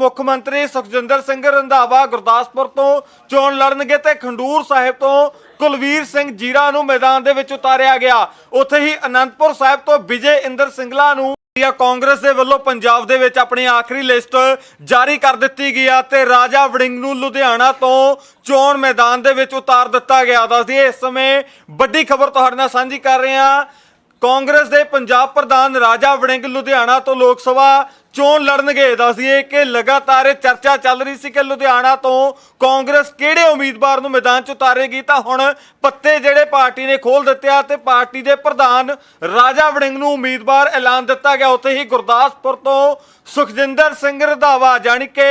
ਮੁੱਖ ਮੰਤਰੀ ਸੁਖਜਿੰਦਰ ਸਿੰਘ ਰੰਧਾਵਾ ਗੁਰਦਾਸਪੁਰ ਤੋਂ ਚੋਣ ਲੜਨਗੇ ਤੇ ਖੰਡੂਰ ਸਾਹਿਬ ਤੋਂ ਕੁਲਵੀਰ ਸਿੰਘ ਜੀਰਾ ਨੂੰ ਮੈਦਾਨ ਦੇ ਵਿੱਚ ਉਤਾਰਿਆ ਗਿਆ। ਉੱਥੇ ਹੀ ਅਨੰਦਪੁਰ ਸਾਹਿਬ ਤੋਂ ਵਿਜੇ ਇੰਦਰ ਸਿੰਗਲਾ ਨੂੰ ਇੰਡੀਆ ਕਾਂਗਰਸ ਦੇ ਵੱਲੋਂ ਪੰਜਾਬ ਦੇ ਵਿੱਚ ਆਪਣੀ ਆਖਰੀ ਲਿਸਟ ਜਾਰੀ ਕਰ ਦਿੱਤੀ ਗਈ ਆ ਤੇ ਰਾਜਾ ਵੜਿੰਗ ਨੂੰ ਲੁਧਿਆਣਾ ਤੋਂ ਚੋਣ ਮੈਦਾਨ ਦੇ ਵਿੱਚ ਉਤਾਰ ਦਿੱਤਾ ਗਿਆ। ਦੱਸਦੀ ਇਸ ਸਮੇਂ ਵੱਡੀ ਖਬਰ ਤੁਹਾਡੇ ਨਾਲ ਸਾਂਝੀ ਕਰ ਰਹੇ ਹਾਂ। ਕਾਂਗਰਸ ਦੇ ਪੰਜਾਬ ਪ੍ਰਧਾਨ ਰਾਜਾ ਵੜਿੰਗ ਲੁਧਿਆਣਾ ਤੋਂ ਲੋਕ ਸਭਾ ਚੋਣ ਲੜਨਗੇ। ਦੱਸਦੀਏ ਕਿ ਲਗਾਤਾਰ ਇਹ ਚਰਚਾ ਚੱਲ ਰਹੀ ਸੀ ਕਿ ਲੁਧਿਆਣਾ ਤੋਂ ਕਾਂਗਰਸ ਕਿਹੜੇ ਉਮੀਦਵਾਰ ਨੂੰ ਮੈਦਾਨ 'ਚ ਉਤਾਰੇਗੀ? ਤਾਂ ਹੁਣ ਪੱਤੇ ਜਿਹੜੇ ਪਾਰਟੀ ਨੇ ਖੋਲ ਦਿੱਤੇ ਆ ਤੇ ਪਾਰਟੀ ਦੇ ਪ੍ਰਧਾਨ ਰਾਜਾ ਵੜਿੰਗ ਨੂੰ ਉਮੀਦਵਾਰ ਐਲਾਨ ਦਿੱਤਾ ਗਿਆ। ਉੱਥੇ ਹੀ ਗੁਰਦਾਸਪੁਰ ਤੋਂ ਸੁਖਜਿੰਦਰ ਸਿੰਘ ਰੰਧਾਵਾ ਜਾਣੀ ਕਿ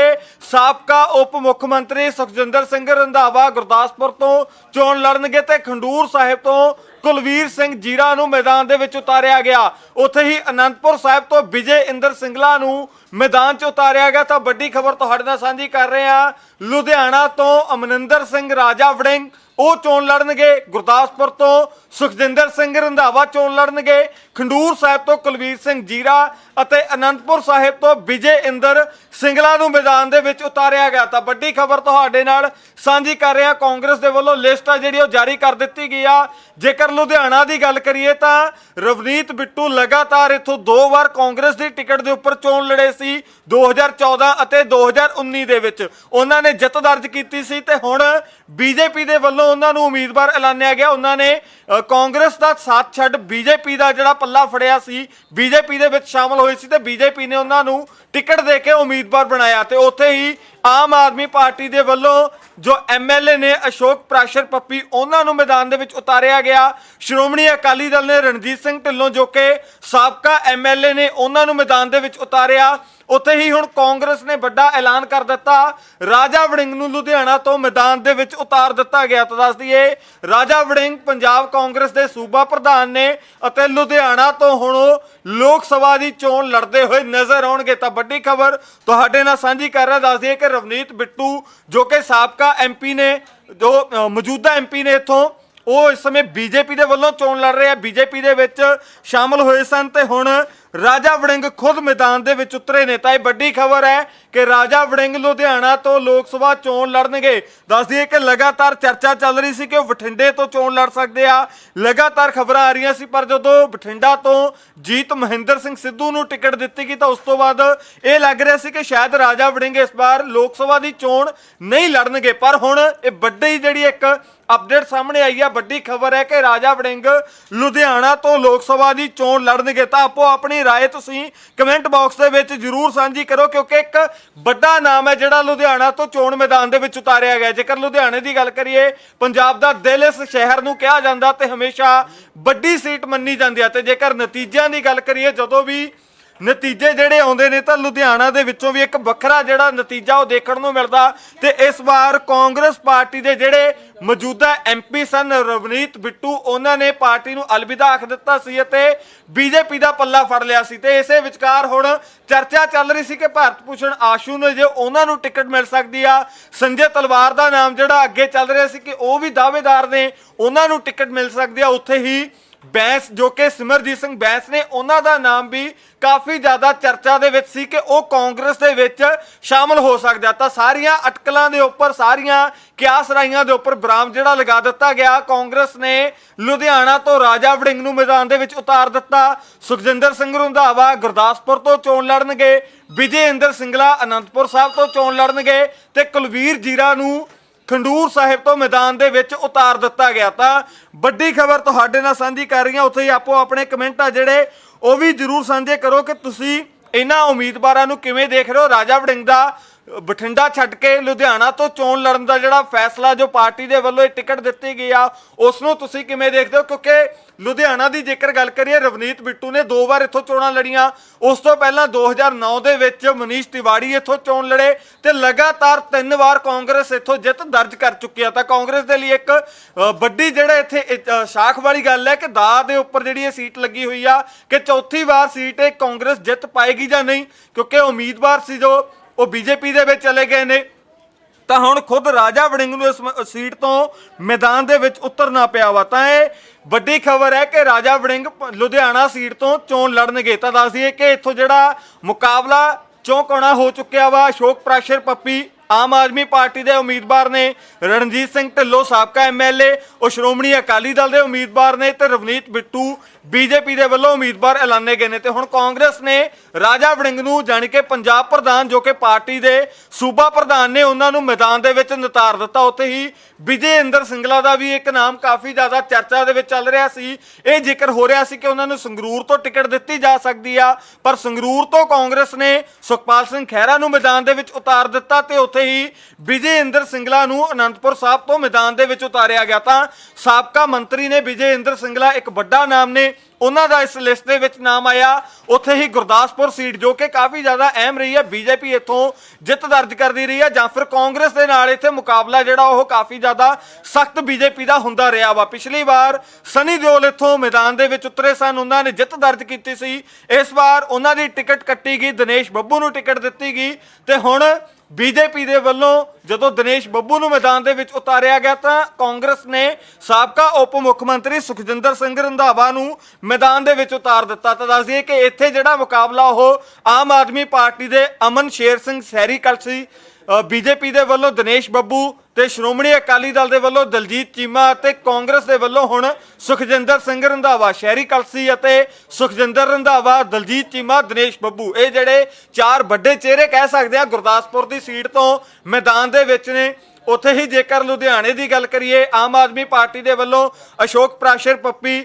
ਸਾਬਕਾ ਉਪ ਮੁੱਖ ਮੰਤਰੀ ਸੁਖਜਿੰਦਰ ਸਿੰਘ ਰੰਧਾਵਾ ਗੁਰਦਾਸਪੁਰ ਤੋਂ ਚੋਣ ਲੜਨਗੇ ਤੇ ਖੰਡੂਰ ਸਾਹਿਬ ਤੋਂ ਕੁਲਵੀਰ ਸਿੰਘ ਜੀਰਾ ਨੂੰ ਮੈਦਾਨ ਦੇ ਵਿੱਚ ਉਤਾਰਿਆ ਗਿਆ। ਉੱਥੇ ਹੀ ਅਨੰਦਪੁਰ ਸਾਹਿਬ ਤੋਂ ਵਿਜੇ ਇੰਦਰ ਸਿੰਗਲਾ ਨੂੰ ਮੈਦਾਨ 'ਚ ਉਤਾਰਿਆ ਗਿਆ ਤਾਂ ਵੱਡੀ ਖਬਰ ਤੁਹਾਡੇ ਨਾਲ ਸਾਂਝੀ ਕਰ ਰਹੇ ਹਾਂ। ਲੁਧਿਆਣਾ ਤੋਂ ਅਮਨਿੰਦਰ ਸਿੰਘ, ਰਾਜਾ ਵੜਿੰਗ ਉਹ ਚੋਣ ਲੜਨਗੇ, ਗੁਰਦਾਸਪੁਰ ਤੋਂ ਸੁਖਜਿੰਦਰ ਸਿੰਘ ਰੰਧਾਵਾ ਚੋਣ ਲੜਨਗੇ, ਖੰਡੂਰ ਸਾਹਿਬ ਤੋਂ ਕੁਲਵੀਰ ਸਿੰਘ ਜੀਰਾ ਅਤੇ ਅਨੰਦਪੁਰ ਸਾਹਿਬ ਤੋਂ ਵਿਜੇ ਇੰਦਰ ਸਿੰਗਲਾ ਨੂੰ ਮੈਦਾਨ ਦੇ ਵਿੱਚ ਉਤਾਰਿਆ ਗਿਆ। ਤਾਂ ਵੱਡੀ ਖਬਰ ਤੁਹਾਡੇ ਨਾਲ ਸਾਂਝੀ ਕਰ ਰਿਹਾ ਕਾਂਗਰਸ ਦੇ ਵੱਲੋਂ ਲਿਸਟ ਆ ਜਿਹੜੀ ਉਹ ਜਾਰੀ ਕਰ ਦਿੱਤੀ ਗਈ ਆ। ਜੇਕਰ ਲੁਧਿਆਣਾ ਦੀ ਗੱਲ ਕਰੀਏ ਤਾਂ ਰਵਨੀਤ ਬਿੱਟੂ ਲਗਾਤਾਰ ਇੱਥੋਂ ਦੋ ਵਾਰ ਕਾਂਗਰਸ ਦੀ ਟਿਕਟ ਦੇ ਉੱਪਰ ਚੋਣ ਲੜੇ ਸੀ 2014 ਅਤੇ 2019 ਦੇ ਵਿੱਚ। ਉਹਨਾਂ ਨੇ ਜਿੱਤ ਦਰਜ ਕੀਤੀ ਸੀ ਤੇ ਹੁਣ ਬੀਜੇਪੀ ਦੇ ਵੱਲੋਂ ਉਹਨਾਂ ਨੂੰ ਉਮੀਦਵਾਰ ਐਲਾਨਿਆ ਗਿਆ। ਉਹਨਾਂ ਨੇ ਕਾਂਗਰਸ ਦਾ ਸਾਥ ਛੱਡ ਬੀਜੇਪੀ ਦਾ ਜਿਹੜਾ ਪੱਲਾ ਫੜਿਆ ਸੀ, ਬੀਜੇਪੀ ਦੇ ਵਿੱਚ ਸ਼ਾਮਲ ਹੋਏ ਸੀ ਤੇ ਬੀਜੇਪੀ ਨੇ ਉਹਨਾਂ ਨੂੰ ਟਿਕਟ ਦੇ ਕੇ ਉਮੀਦਵਾਰ ਬਣਾਇਆ ਤੇ ਉੱਥੇ ਹੀ ਆਮ ਆਦਮੀ ਪਾਰਟੀ ਦੇ ਵੱਲੋਂ ਜੋ ਐਮਐਲਏ ਨੇ ਅਸ਼ੋਕ ਪ੍ਰਾਸ਼ਰ ਪੱਪੀ, ਉਹਨਾਂ ਨੂੰ ਮੈਦਾਨ ਦੇ ਵਿੱਚ ਉਤਾਰਿਆ ਗਿਆ। ਸ਼੍ਰੋਮਣੀ ਅਕਾਲੀ ਦਲ ਨੇ ਰਣਜੀਤ ਸਿੰਘ ਢਿੱਲੋਂ ਜੋ ਕਿ ਸਾਬਕਾ ਐਮਐਲਏ ਨੇ, ਉਹਨਾਂ ਨੂੰ ਮੈਦਾਨ ਦੇ ਵਿੱਚ ਉਤਾਰਿਆ। ਉੱਥੇ ਹੀ ਹੁਣ ਕਾਂਗਰਸ ਨੇ ਵੱਡਾ ਐਲਾਨ ਕਰ ਦਿੱਤਾ। ਰਾਜਾ ਵੜਿੰਗ ਨੂੰ ਲੁਧਿਆਣਾ ਤੋਂ ਮੈਦਾਨ ਦੇ ਵਿੱਚ ਉਤਾਰ ਦਿੱਤਾ ਗਿਆ। ਤਾਂ ਦੱਸ ਦਈਏ ਰਾਜਾ ਵੜਿੰਗ ਪੰਜਾਬ ਕਾਂਗਰਸ ਦੇ ਸੂਬਾ ਪ੍ਰਧਾਨ ਨੇ ਅਤੇ ਲੁਧਿਆਣਾ ਤੋਂ ਹੁਣ ਉਹ ਲੋਕ ਸਭਾ ਦੀ ਚੋਣ ਲੜਦੇ ਹੋਏ ਨਜ਼ਰ ਆਉਣਗੇ। ਤਾਂ ਵੱਡੀ ਖਬਰ ਤੁਹਾਡੇ ਨਾਲ ਸਾਂਝੀ ਕਰ ਰਿਹਾ। ਦੱਸ ਦਈਏ ਕਿ ਰਵਨੀਤ ਬਿੱਟੂ ਜੋ ਕਿ ਸਾਬਕਾ ਐਮਪੀ ਨੇ ਜੋ ਅ, ਮੌਜੂਦਾ ਐਮਪੀ ਨੇ ਇੱਥੋਂ ਉਹ ਇਸ ਸਮੇਂ ਬੀਜੇਪੀ ਦੇ ਵੱਲੋਂ ਚੋਣ ਲੜ ਰਹੇ ਆ। ਬੀਜੇਪੀ ਦੇ ਵਿੱਚ ਸ਼ਾਮਲ ਹੋਏ ਸਨ ਤੇ ਹੁਣ ਰਾਜਾ ਵੜਿੰਗ ਖੁਦ ਮੈਦਾਨ ਦੇ ਵਿੱਚ ਉਤਰੇ ਨੇ। ਤਾਂ ਇਹ ਵੱਡੀ ਖਬਰ ਹੈ ਕਿ ਰਾਜਾ ਵੜਿੰਗ ਲੁਧਿਆਣਾ ਤੋਂ ਲੋਕ ਸਭਾ ਚੋਣ ਲੜਨਗੇ। ਦੱਸ ਦਈਏ ਕਿ ਲਗਾਤਾਰ ਚਰਚਾ ਚੱਲ ਰਹੀ ਸੀ ਕਿ ਉਹ ਬਠਿੰਡੇ ਤੋਂ ਚੋਣ ਲੜ ਸਕਦੇ ਆ। ਲਗਾਤਾਰ ਖਬਰਾਂ ਆ ਰਹੀਆਂ ਸੀ, ਪਰ ਜਦੋਂ ਬਠਿੰਡਾ ਤੋਂ ਜੀਤ ਮਹਿੰਦਰ ਸਿੰਘ ਸਿੱਧੂ ਨੂੰ ਟਿਕਟ ਦਿੱਤੀ ਗਈ ਤਾਂ ਉਸ ਤੋਂ ਬਾਅਦ ਇਹ ਲੱਗ ਰਿਹਾ ਸੀ ਕਿ ਸ਼ਾਇਦ ਰਾਜਾ ਵੜਿੰਗ ਇਸ ਵਾਰ ਲੋਕ ਸਭਾ ਦੀ ਚੋਣ ਨਹੀਂ ਲੜਨਗੇ। ਪਰ ਹੁਣ ਇਹ ਵੱਡੀ ਜਿਹੜੀ ਇੱਕ ਅਪਡੇਟ ਸਾਹਮਣੇ ਆਈ ਹੈ ਵੱਡੀ ਖਬਰ ਹੈ ਕਿ ਰਾਜਾ ਵੜਿੰਗ ਲੁਧਿਆਣਾ ਤੋਂ ਲੋਕ ਸਭਾ ਦੀ ਚੋਣ ਲੜਨਗੇ। ਤਾਂ ਆਪੋ ਆਪਣੀ رائے ਤੁਸੀਂ ਕਮੈਂਟ ਬਾਕਸ ਦੇ ਵਿੱਚ ਜਰੂਰ ਸਾਂਝੀ ਕਰੋ ਕਿਉਂਕਿ ਇੱਕ ਵੱਡਾ ਨਾਮ ਹੈ ਜਿਹੜਾ ਲੁਧਿਆਣਾ ਤੋਂ ਚੋਣ ਮੈਦਾਨ ਦੇ ਵਿੱਚ ਉਤਾਰਿਆ ਗਿਆ ਜੇਕਰ ਲੁਧਿਆਣੇ ਦੀ ਗੱਲ ਕਰੀਏ ਪੰਜਾਬ ਦਾ ਦਿਲ ਇਸ ਸ਼ਹਿਰ ਨੂੰ ਕਿਹਾ ਜਾਂਦਾ ਤੇ ਹਮੇਸ਼ਾ ਵੱਡੀ ਸੀਟ ਮੰਨੀ ਜਾਂਦੀ ਹੈ ਤੇ ਜੇਕਰ ਨਤੀਜਿਆਂ ਦੀ ਗੱਲ ਕਰੀਏ ਜਦੋਂ ਵੀ ਨਤੀਜੇ ਜਿਹੜੇ ਆਉਂਦੇ ਨੇ ਤਾਂ ਲੁਧਿਆਣਾ ਦੇ ਵਿੱਚੋਂ ਵੀ ਇੱਕ ਵੱਖਰਾ ਜਿਹੜਾ ਨਤੀਜਾ ਉਹ ਦੇਖਣ ਨੂੰ ਮਿਲਦਾ ਤੇ ਇਸ ਵਾਰ ਕਾਂਗਰਸ ਪਾਰਟੀ ਦੇ ਜਿਹੜੇ ਮੌਜੂਦਾ ਐਮਪੀ ਸਨ, ਰਵਨੀਤ ਬਿੱਟੂ, ਉਹਨਾਂ ਨੇ ਪਾਰਟੀ ਨੂੰ ਅਲਵਿਦਾ ਆਖ ਦਿੱਤਾ ਸੀ ਅਤੇ ਬੀਜੇਪੀ ਦਾ ਪੱਲਾ ਫੜ ਲਿਆ ਸੀ ਤੇ ਇਸੇ ਵਿਚਕਾਰ ਹੁਣ ਚਰਚਾ ਚੱਲ ਰਹੀ ਸੀ ਕਿ ਭਾਰਤ ਭੂਸ਼ਣ ਆਸ਼ੂ ਨੇ ਜੇ ਉਹਨਾਂ ਨੂੰ ਟਿਕਟ ਮਿਲ ਸਕਦੀ ਆ। ਸੰਜੇ ਤਲਵਾਰ ਦਾ ਨਾਮ ਜਿਹੜਾ ਅੱਗੇ ਚੱਲ ਰਿਹਾ ਸੀ ਕਿ ਉਹ ਵੀ ਦਾਅਵੇਦਾਰ ਨੇ, ਉਹਨਾਂ ਨੂੰ ਟਿਕਟ ਮਿਲ ਸਕਦੀ ਆ। ਉੱਥੇ ਹੀ ਬੈਂਸ, ਜੋ ਕਿ ਸਿਮਰਜੀਤ ਸਿੰਘ ਬੈਂਸ ਨੇ, ਉਹਨਾਂ ਦਾ ਨਾਮ ਵੀ ਕਾਫੀ ਜ਼ਿਆਦਾ ਚਰਚਾ ਦੇ ਵਿੱਚ ਸੀ ਕਿ ਉਹ ਕਾਂਗਰਸ ਦੇ ਵਿੱਚ ਸ਼ਾਮਲ ਹੋ ਸਕਦਾ। ਤਾਂ ਸਾਰੀਆਂ ਅਟਕਲਾਂ ਦੇ ਉੱਪਰ, ਸਾਰੀਆਂ ਕਿਆਸ ਰਾਈਆਂ ਦੇ ਉੱਪਰ ਬਰਾਮ ਜਿਹੜਾ ਲਗਾ ਦਿੱਤਾ ਗਿਆ, ਕਾਂਗਰਸ ਨੇ ਲੁਧਿਆਣਾ ਤੋਂ ਰਾਜਾ ਵੜਿੰਗ ਨੂੰ ਮੈਦਾਨ ਦੇ ਵਿੱਚ ਉਤਾਰ ਦਿੱਤਾ। ਸੁਖਜਿੰਦਰ ਸਿੰਘ ਰੰਧਾਵਾ ਗੁਰਦਾਸਪੁਰ ਤੋਂ ਚੋਣ ਲੜਨਗੇ। ਵਿਜੇ ਇੰਦਰ ਸਿੰਗਲਾ ਅਨੰਦਪੁਰ ਸਾਹਿਬ ਤੋਂ ਚੋਣ ਲੜਨਗੇ। ਤੇ ਕੁਲਵੀਰ ਜੀਰਾ ਨੂੰ ਖੰਡੂਰ ਸਾਹਿਬ ਤੋਂ ਮੈਦਾਨ ਦੇ ਵਿੱਚ ਉਤਾਰ ਦਿੱਤਾ ਗਿਆ ਤਾਂ ਵੱਡੀ ਖਬਰ ਤੁਹਾਡੇ ਨਾਲ ਸਾਂਝੀ ਕਰ ਰਹੀ ਹਾਂ ਉੱਥੇ ਹੀ ਆਪੋ ਆਪਣੇ ਕਮੈਂਟ ਆ ਜਿਹੜੇ, ਉਹ ਵੀ ਜਰੂਰ ਸਾਂਝੇ ਕਰੋ ਕਿ ਤੁਸੀਂ ਇਹਨਾਂ ਉਮੀਦਵਾਰਾਂ ਨੂੰ ਕਿਵੇਂ ਦੇਖ ਰਹੇ ਹੋ। ਰਾਜਾ ਵੜਿੰਗ ਦਾ ਬਠਿੰਡਾ ਛੱਡ ਕੇ ਲੁਧਿਆਣਾ ਤੋਂ ਚੋਣ ਲੜਨ ਦਾ ਜਿਹੜਾ ਫੈਸਲਾ ਜੋ ਪਾਰਟੀ ਦੇ ਵੱਲੋਂ ਇਹ ਟਿਕਟ ਦਿੱਤੀ ਗਈ ਆ ਉਸ ਨੂੰ ਤੁਸੀਂ ਕਿਵੇਂ ਦੇਖਦੇ ਹੋ? ਕਿਉਂਕਿ ਲੁਧਿਆਣਾ ਦੀ ਜੇਕਰ ਗੱਲ ਕਰੀਏ, ਰਵਨੀਤ ਬਿੱਟੂ ਨੇ ਦੋ ਵਾਰ ਇੱਥੋਂ ਚੋਣਾਂ ਲੜੀਆਂ। ਉਸ ਤੋਂ ਪਹਿਲਾਂ 2009 ਦੇ ਵਿੱਚ ਮਨੀਸ਼ ਤਿਵਾੜੀ ਇੱਥੋਂ ਚੋਣ ਲੜੇ ਤੇ ਲਗਾਤਾਰ ਤਿੰਨ ਵਾਰ ਕਾਂਗਰਸ ਇੱਥੋਂ ਜਿੱਤ ਦਰਜ ਕਰ ਚੁੱਕੀ ਆ। ਤਾਂ ਕਾਂਗਰਸ ਦੇ ਲਈ ਇੱਕ ਵੱਡੀ ਜਿਹੜਾ ਇੱਥੇ ਸ਼ਾਖ ਵਾਲੀ ਗੱਲ ਹੈ ਕਿ ਦਾ ਦੇ ਉੱਪਰ ਜਿਹੜੀ ਇਹ ਸੀਟ ਲੱਗੀ ਹੋਈ ਆ ਕਿ ਚੌਥੀ ਵਾਰ ਸੀਟ ਇਹ ਕਾਂਗਰਸ ਜਿੱਤ ਪਾਏਗੀ ਜਾਂ ਨਹੀਂ। ਕਿਉਂਕਿ ਉਮੀਦਵਾਰ ਸੀ ਜੋ ਉਹ ਬੀਜੇਪੀ ਦੇ ਵਿੱਚ ਚਲੇ ਗਏ ਨੇ। ਤਾਂ ਹੁਣ ਖੁਦ ਰਾਜਾ ਵੜਿੰਗ ਨੂੰ ਇਸ ਸੀਟ ਤੋਂ ਮੈਦਾਨ ਦੇ ਵਿੱਚ ਉਤਰਨਾ ਪਿਆ ਵਾ। ਤਾਂ ਇਹ ਵੱਡੀ ਖਬਰ ਹੈ ਕਿ ਰਾਜਾ ਵੜਿੰਗ ਲੁਧਿਆਣਾ ਸੀਟ ਤੋਂ ਚੋਣ ਲੜਨਗੇ। ਤਾਂ ਦੱਸ ਦਈਏ ਕਿ ਇੱਥੋਂ ਜਿਹੜਾ ਮੁਕਾਬਲਾ ਚੌਂਕਾਉਣਾ ਹੋ ਚੁੱਕਿਆ ਵਾ, ਅਸ਼ੋਕ ਪ੍ਰਾਸ਼ਰ ਪੱਪੀ ਆਮ ਆਦਮੀ ਪਾਰਟੀ ਦੇ ਉਮੀਦਵਾਰ ਨੇ, ਰਣਜੀਤ ਸਿੰਘ ਢਿੱਲੋਂ ਸਾਬਕਾ ਐਮਐਲਏ ਉਹ ਸ਼੍ਰੋਮਣੀ ਅਕਾਲੀ ਦਲ ਦੇ ਉਮੀਦਵਾਰ ਨੇ ਤੇ ਰਵਨੀਤ ਬਿੱਟੂ ਬੀਜੇਪੀ ਦੇ ਵੱਲੋਂ ਉਮੀਦਵਾਰ ਐਲਾਨੇ ਗਏ ਨੇ ਤੇ ਹੁਣ ਕਾਂਗਰਸ ਨੇ ਰਾਜਾ ਵੜਿੰਗ ਨੂੰ ਜਾਣੀ ਕਿ ਪੰਜਾਬ ਪ੍ਰਧਾਨ ਜੋ ਕਿ ਪਾਰਟੀ ਦੇ ਸੂਬਾ ਪ੍ਰਧਾਨ ਨੇ ਉਹਨਾਂ ਨੂੰ ਮੈਦਾਨ ਦੇ ਵਿੱਚ ਨਤਾਰ ਦਿੱਤਾ। ਉੱਥੇ ਹੀ ਵਿਜੇ ਇੰਦਰ ਸਿੰਗਲਾ ਦਾ ਵੀ ਇੱਕ ਨਾਮ ਕਾਫੀ ਜ਼ਿਆਦਾ ਚਰਚਾ ਦੇ ਵਿੱਚ ਚੱਲ ਰਿਹਾ ਸੀ। ਇਹ ਜ਼ਿਕਰ ਹੋ ਰਿਹਾ ਸੀ ਕਿ ਉਹਨਾਂ ਨੂੰ ਸੰਗਰੂਰ ਤੋਂ ਟਿਕਟ ਦਿੱਤੀ ਜਾ ਸਕਦੀ ਆ, ਪਰ ਸੰਗਰੂਰ ਤੋਂ ਕਾਂਗਰਸ ਨੇ ਸੁਖਪਾਲ ਸਿੰਘ ਖਹਿਰਾ ਨੂੰ ਮੈਦਾਨ ਦੇ ਵਿੱਚ ਉਤਾਰ ਦਿੱਤਾ ਤੇ ਉੱਥੇ ਹੀ ਵਿਜੇ ਇੰਦਰ ਸਿੰਗਲਾ ਨੂੰ ਅਨੰਦਪੁਰ ਸਾਹਿਬ ਤੋਂ ਮੈਦਾਨ ਦੇ ਵਿੱਚ ਉਤਾਰਿਆ ਗਿਆ। ਤਾਂ ਸਾਬਕਾ ਮੰਤਰੀ ਨੇ ਵਿਜੇ ਇੰਦਰ ਸਿੰਗਲਾ ਇੱਕ ਵੱਡਾ ਨਾਮ ਨੇ ਉਹਨਾਂ ਦਾ ਇਸ ਲਿਸਟ ਦੇ ਵਿੱਚ ਨਾਮ ਆਇਆ। ਉੱਥੇ ਹੀ ਗੁਰਦਾਸਪੁਰ ਸੀਟ, ਜੋ ਕਿ ਕਾਫੀ ਜ਼ਿਆਦਾ ਅਹਿਮ ਰਹੀ ਹੈ। ਬੀਜੇਪੀ ਇੱਥੋਂ ਜਿੱਤ ਦਰਜ ਕਰਦੀ ਰਹੀ ਹੈ ਜਾਂ ਫਿਰ ਕਾਂਗਰਸ ਦੇ ਨਾਲ ਇੱਥੇ ਮੁਕਾਬਲਾ ਜਿਹੜਾ ਉਹ ਕਾਫੀ ਜ਼ਿਆਦਾ ਸਖਤ ਬੀਜੇਪੀ ਦਾ ਹੁੰਦਾ ਰਿਹਾ ਵਾ। ਪਿਛਲੀ ਵਾਰ ਸਨੀ ਦਿਓਲ ਇੱਥੋਂ ਮੈਦਾਨ ਦੇ ਵਿੱਚ ਉਤਰੇ ਸਨ। ਉਹਨਾਂ ਨੇ ਜਿੱਤ ਦਰਜ ਕੀਤੀ ਸੀ। ਇਸ ਵਾਰ ਉਹਨਾਂ ਦੀ ਟਿਕਟ ਕੱਟੀ ਗਈ। ਦਿਨੇਸ਼ ਬੱਬੂ ਨੂੰ ਟਿਕਟ ਦਿੱਤੀ ਗਈ। ਤੇ ਹੁਣ ਬੀਜੇਪੀ ਦੇ ਵੱਲੋਂ ਜਦੋਂ ਦਿਨੇਸ਼ ਬੱਬੂ ਨੂੰ ਮੈਦਾਨ ਦੇ ਵਿੱਚ ਉਤਾਰਿਆ ਗਿਆ ਤਾਂ ਕਾਂਗਰਸ ਨੇ ਸਾਬਕਾ ਉਪ ਮੁੱਖ ਮੰਤਰੀ ਸੁਖਜਿੰਦਰ ਸਿੰਘ ਰੰਧਾਵਾ ਨੂੰ ਮੈਦਾਨ ਦੇ ਵਿੱਚ ਉਤਾਰ ਦਿੱਤਾ। ਤਾਂ ਦੱਸ ਦਈਏ ਕਿ ਇੱਥੇ ਜਿਹੜਾ ਮੁਕਾਬਲਾ ਉਹ ਆਮ ਆਦਮੀ ਪਾਰਟੀ ਦੇ ਅਮਨ ਸ਼ੇਰ ਸਿੰਘ ਸਹਿਰੀ ਕਲਸੀ ਬੀਜੇਪੀ ਦੇ ਵੱਲੋਂ ਦਿਨੇਸ਼ ਬੱਬੂ ਤੇ ਸ਼੍ਰੋਮਣੀ ਅਕਾਲੀ ਦਲ ਦੇ ਵੱਲੋਂ ਦਲਜੀਤ ਚੀਮਾ ਅਤੇ ਕਾਂਗਰਸ ਦੇ ਵੱਲੋਂ ਹੁਣ ਸੁਖਜਿੰਦਰ ਸਿੰਘ ਰੰਧਾਵਾ, ਸ਼ਹਿਰੀ ਕਲਸੀ ਅਤੇ ਸੁਖਜਿੰਦਰ ਰੰਧਾਵਾ, ਦਲਜੀਤ ਚੀਮਾ, ਦਿਨੇਸ਼ ਬੱਬੂ, ਇਹ ਜਿਹੜੇ ਚਾਰ ਵੱਡੇ ਚਿਹਰੇ ਕਹਿ ਸਕਦੇ ਆ, ਗੁਰਦਾਸਪੁਰ ਦੀ ਸੀਟ ਤੋਂ ਮੈਦਾਨ ਦੇ ਵਿੱਚ ਨੇ। ਉੱਥੇ ਹੀ ਜੇਕਰ ਲੁਧਿਆਣੇ ਦੀ ਗੱਲ ਕਰੀਏ, ਆਮ ਆਦਮੀ ਪਾਰਟੀ ਦੇ ਵੱਲੋਂ ਅਸ਼ੋਕ ਪ੍ਰਾਸ਼ਰ ਪੱਪੀ,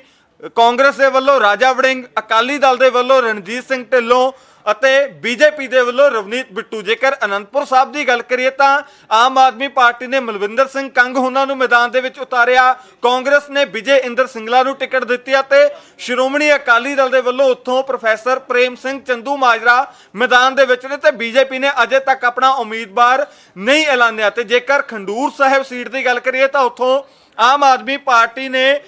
ਕਾਂਗਰਸ ਦੇ ਵੱਲੋਂ ਰਾਜਾ ਵੜਿੰਗ, ਅਕਾਲੀ ਦਲ ਦੇ ਵੱਲੋਂ ਰਣਜੀਤ ਸਿੰਘ ਢਿੱਲੋਂ ਅਤੇ ਬੀਜੇਪੀ ਦੇ ਵੱਲੋਂ ਰਵਨੀਤ ਬਿੱਟੂ, ਜੇਕਰ ਅਨੰਦਪੁਰ ਸਾਹਿਬ ਦੀ ਗੱਲ ਕਰੀਏ ਤਾਂ ਆਮ ਆਦਮੀ ਪਾਰਟੀ ਨੇ ਮਲਵਿੰਦਰ ਸਿੰਘ ਕੰਗ ਉਹਨਾਂ ਨੂੰ ਮੈਦਾਨ ਦੇ ਵਿੱਚ ਉਤਾਰਿਆ। ਕਾਂਗਰਸ ਨੇ ਵਿਜੇ ਇੰਦਰ ਸਿੰਗਲਾ ਨੂੰ ਟਿਕਟ ਦਿੱਤੀ ਅਤੇ ਸ਼੍ਰੋਮਣੀ ਅਕਾਲੀ ਦਲ ਦੇ ਵੱਲੋਂ ਉੱਥੋਂ ਪ੍ਰੋਫੈਸਰ ਪ੍ਰੇਮ ਸਿੰਘ ਚੰਦੂ ਮਾਜਰਾ ਮੈਦਾਨ ਦੇ ਵਿੱਚ ਨੇ ਤੇ ਬੀਜੇਪੀ ਨੇ ਅਜੇ ਤੱਕ ਆਪਣਾ ਉਮੀਦਵਾਰ ਨਹੀਂ ਐਲਾਨਿਆ। ਤੇ ਜੇਕਰ ਖੰਡੂਰ ਸਾਹਿਬ ਸੀਟ ਦੀ ਗੱਲ ਕਰੀਏ ਤਾਂ ਉੱਥੋਂ ਆਮ ਆਦਮੀ ਪਾਰਟੀ ਨੇ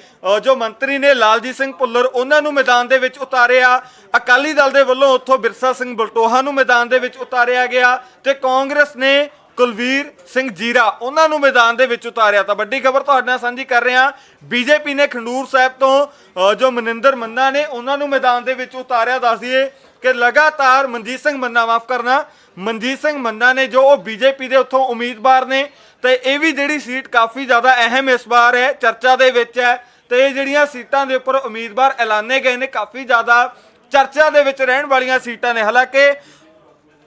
ਜੋ ਮੰਤਰੀ ਨੇ ਲਾਲਜੀਤ ਸਿੰਘ ਭੁੱਲਰ, ਉਹਨਾਂ ਨੂੰ ਮੈਦਾਨ ਦੇ ਵਿੱਚ ਉਤਾਰਿਆ। ਅਕਾਲੀ ਦਲ ਦੇ ਵੱਲੋਂ ਉੱਥੋਂ ਬਿਰਸਾ ਸਿੰਘ ਬਲਟੋਹਾ ਨੂੰ ਮੈਦਾਨ ਦੇ ਵਿੱਚ ਉਤਾਰਿਆ ਗਿਆ ਤੇ ਕਾਂਗਰਸ ਨੇ ਕੁਲਵੀਰ ਸਿੰਘ ਜੀਰਾ, ਉਹਨਾਂ ਨੂੰ ਮੈਦਾਨ ਦੇ ਵਿੱਚ ਉਤਾਰਿਆ। ਤਾਂ ਵੱਡੀ ਖਬਰ ਤੁਹਾਡੇ ਨਾਲ ਸਾਂਝੀ ਕਰ ਰਹੇ ਹਾਂ ਬੀਜੇਪੀ ਨੇ ਖੰਡੂਰ ਸਾਹਿਬ ਤੋਂ ਜੋ ਮਨਿੰਦਰ ਮੰਨਾ ਨੇ, ਉਹਨਾਂ ਨੂੰ ਮੈਦਾਨ ਦੇ ਵਿੱਚ ਉਤਾਰਿਆ। ਦੱਸ ਦਈਏ ਕਿ ਲਗਾਤਾਰ ਮਨਜੀਤ ਸਿੰਘ ਮੰਨਾ ਮਾਫ ਕਰਨਾ, ਮਨਜੀਤ ਸਿੰਘ ਮੰਨਾ ਨੇ ਜੋ ਉਹ ਬੀਜੇਪੀ ਦੇ ਉੱਥੋਂ ਉਮੀਦਵਾਰ ਨੇ ਤੇ ਇਹ ਵੀ ਜਿਹੜੀ ਸੀਟ ਕਾਫੀ ਜ਼ਿਆਦਾ ਅਹਿਮ ਇਸ ਵਾਰ ਹੈ, ਚਰਚਾ ਦੇ ਵਿੱਚ ਹੈ ਤੇ ਇਹ ਜਿਹੜੀਆਂ ਸੀਟਾਂ ਦੇ ਉੱਪਰ ਉਮੀਦਵਾਰ ਐਲਾਨੇ ਗਏ ਨੇ, ਕਾਫੀ ਜ਼ਿਆਦਾ ਚਰਚਾ ਦੇ ਵਿੱਚ ਰਹਿਣ ਵਾਲੀਆਂ ਸੀਟਾਂ ਨੇ। ਹਾਲਾਂਕਿ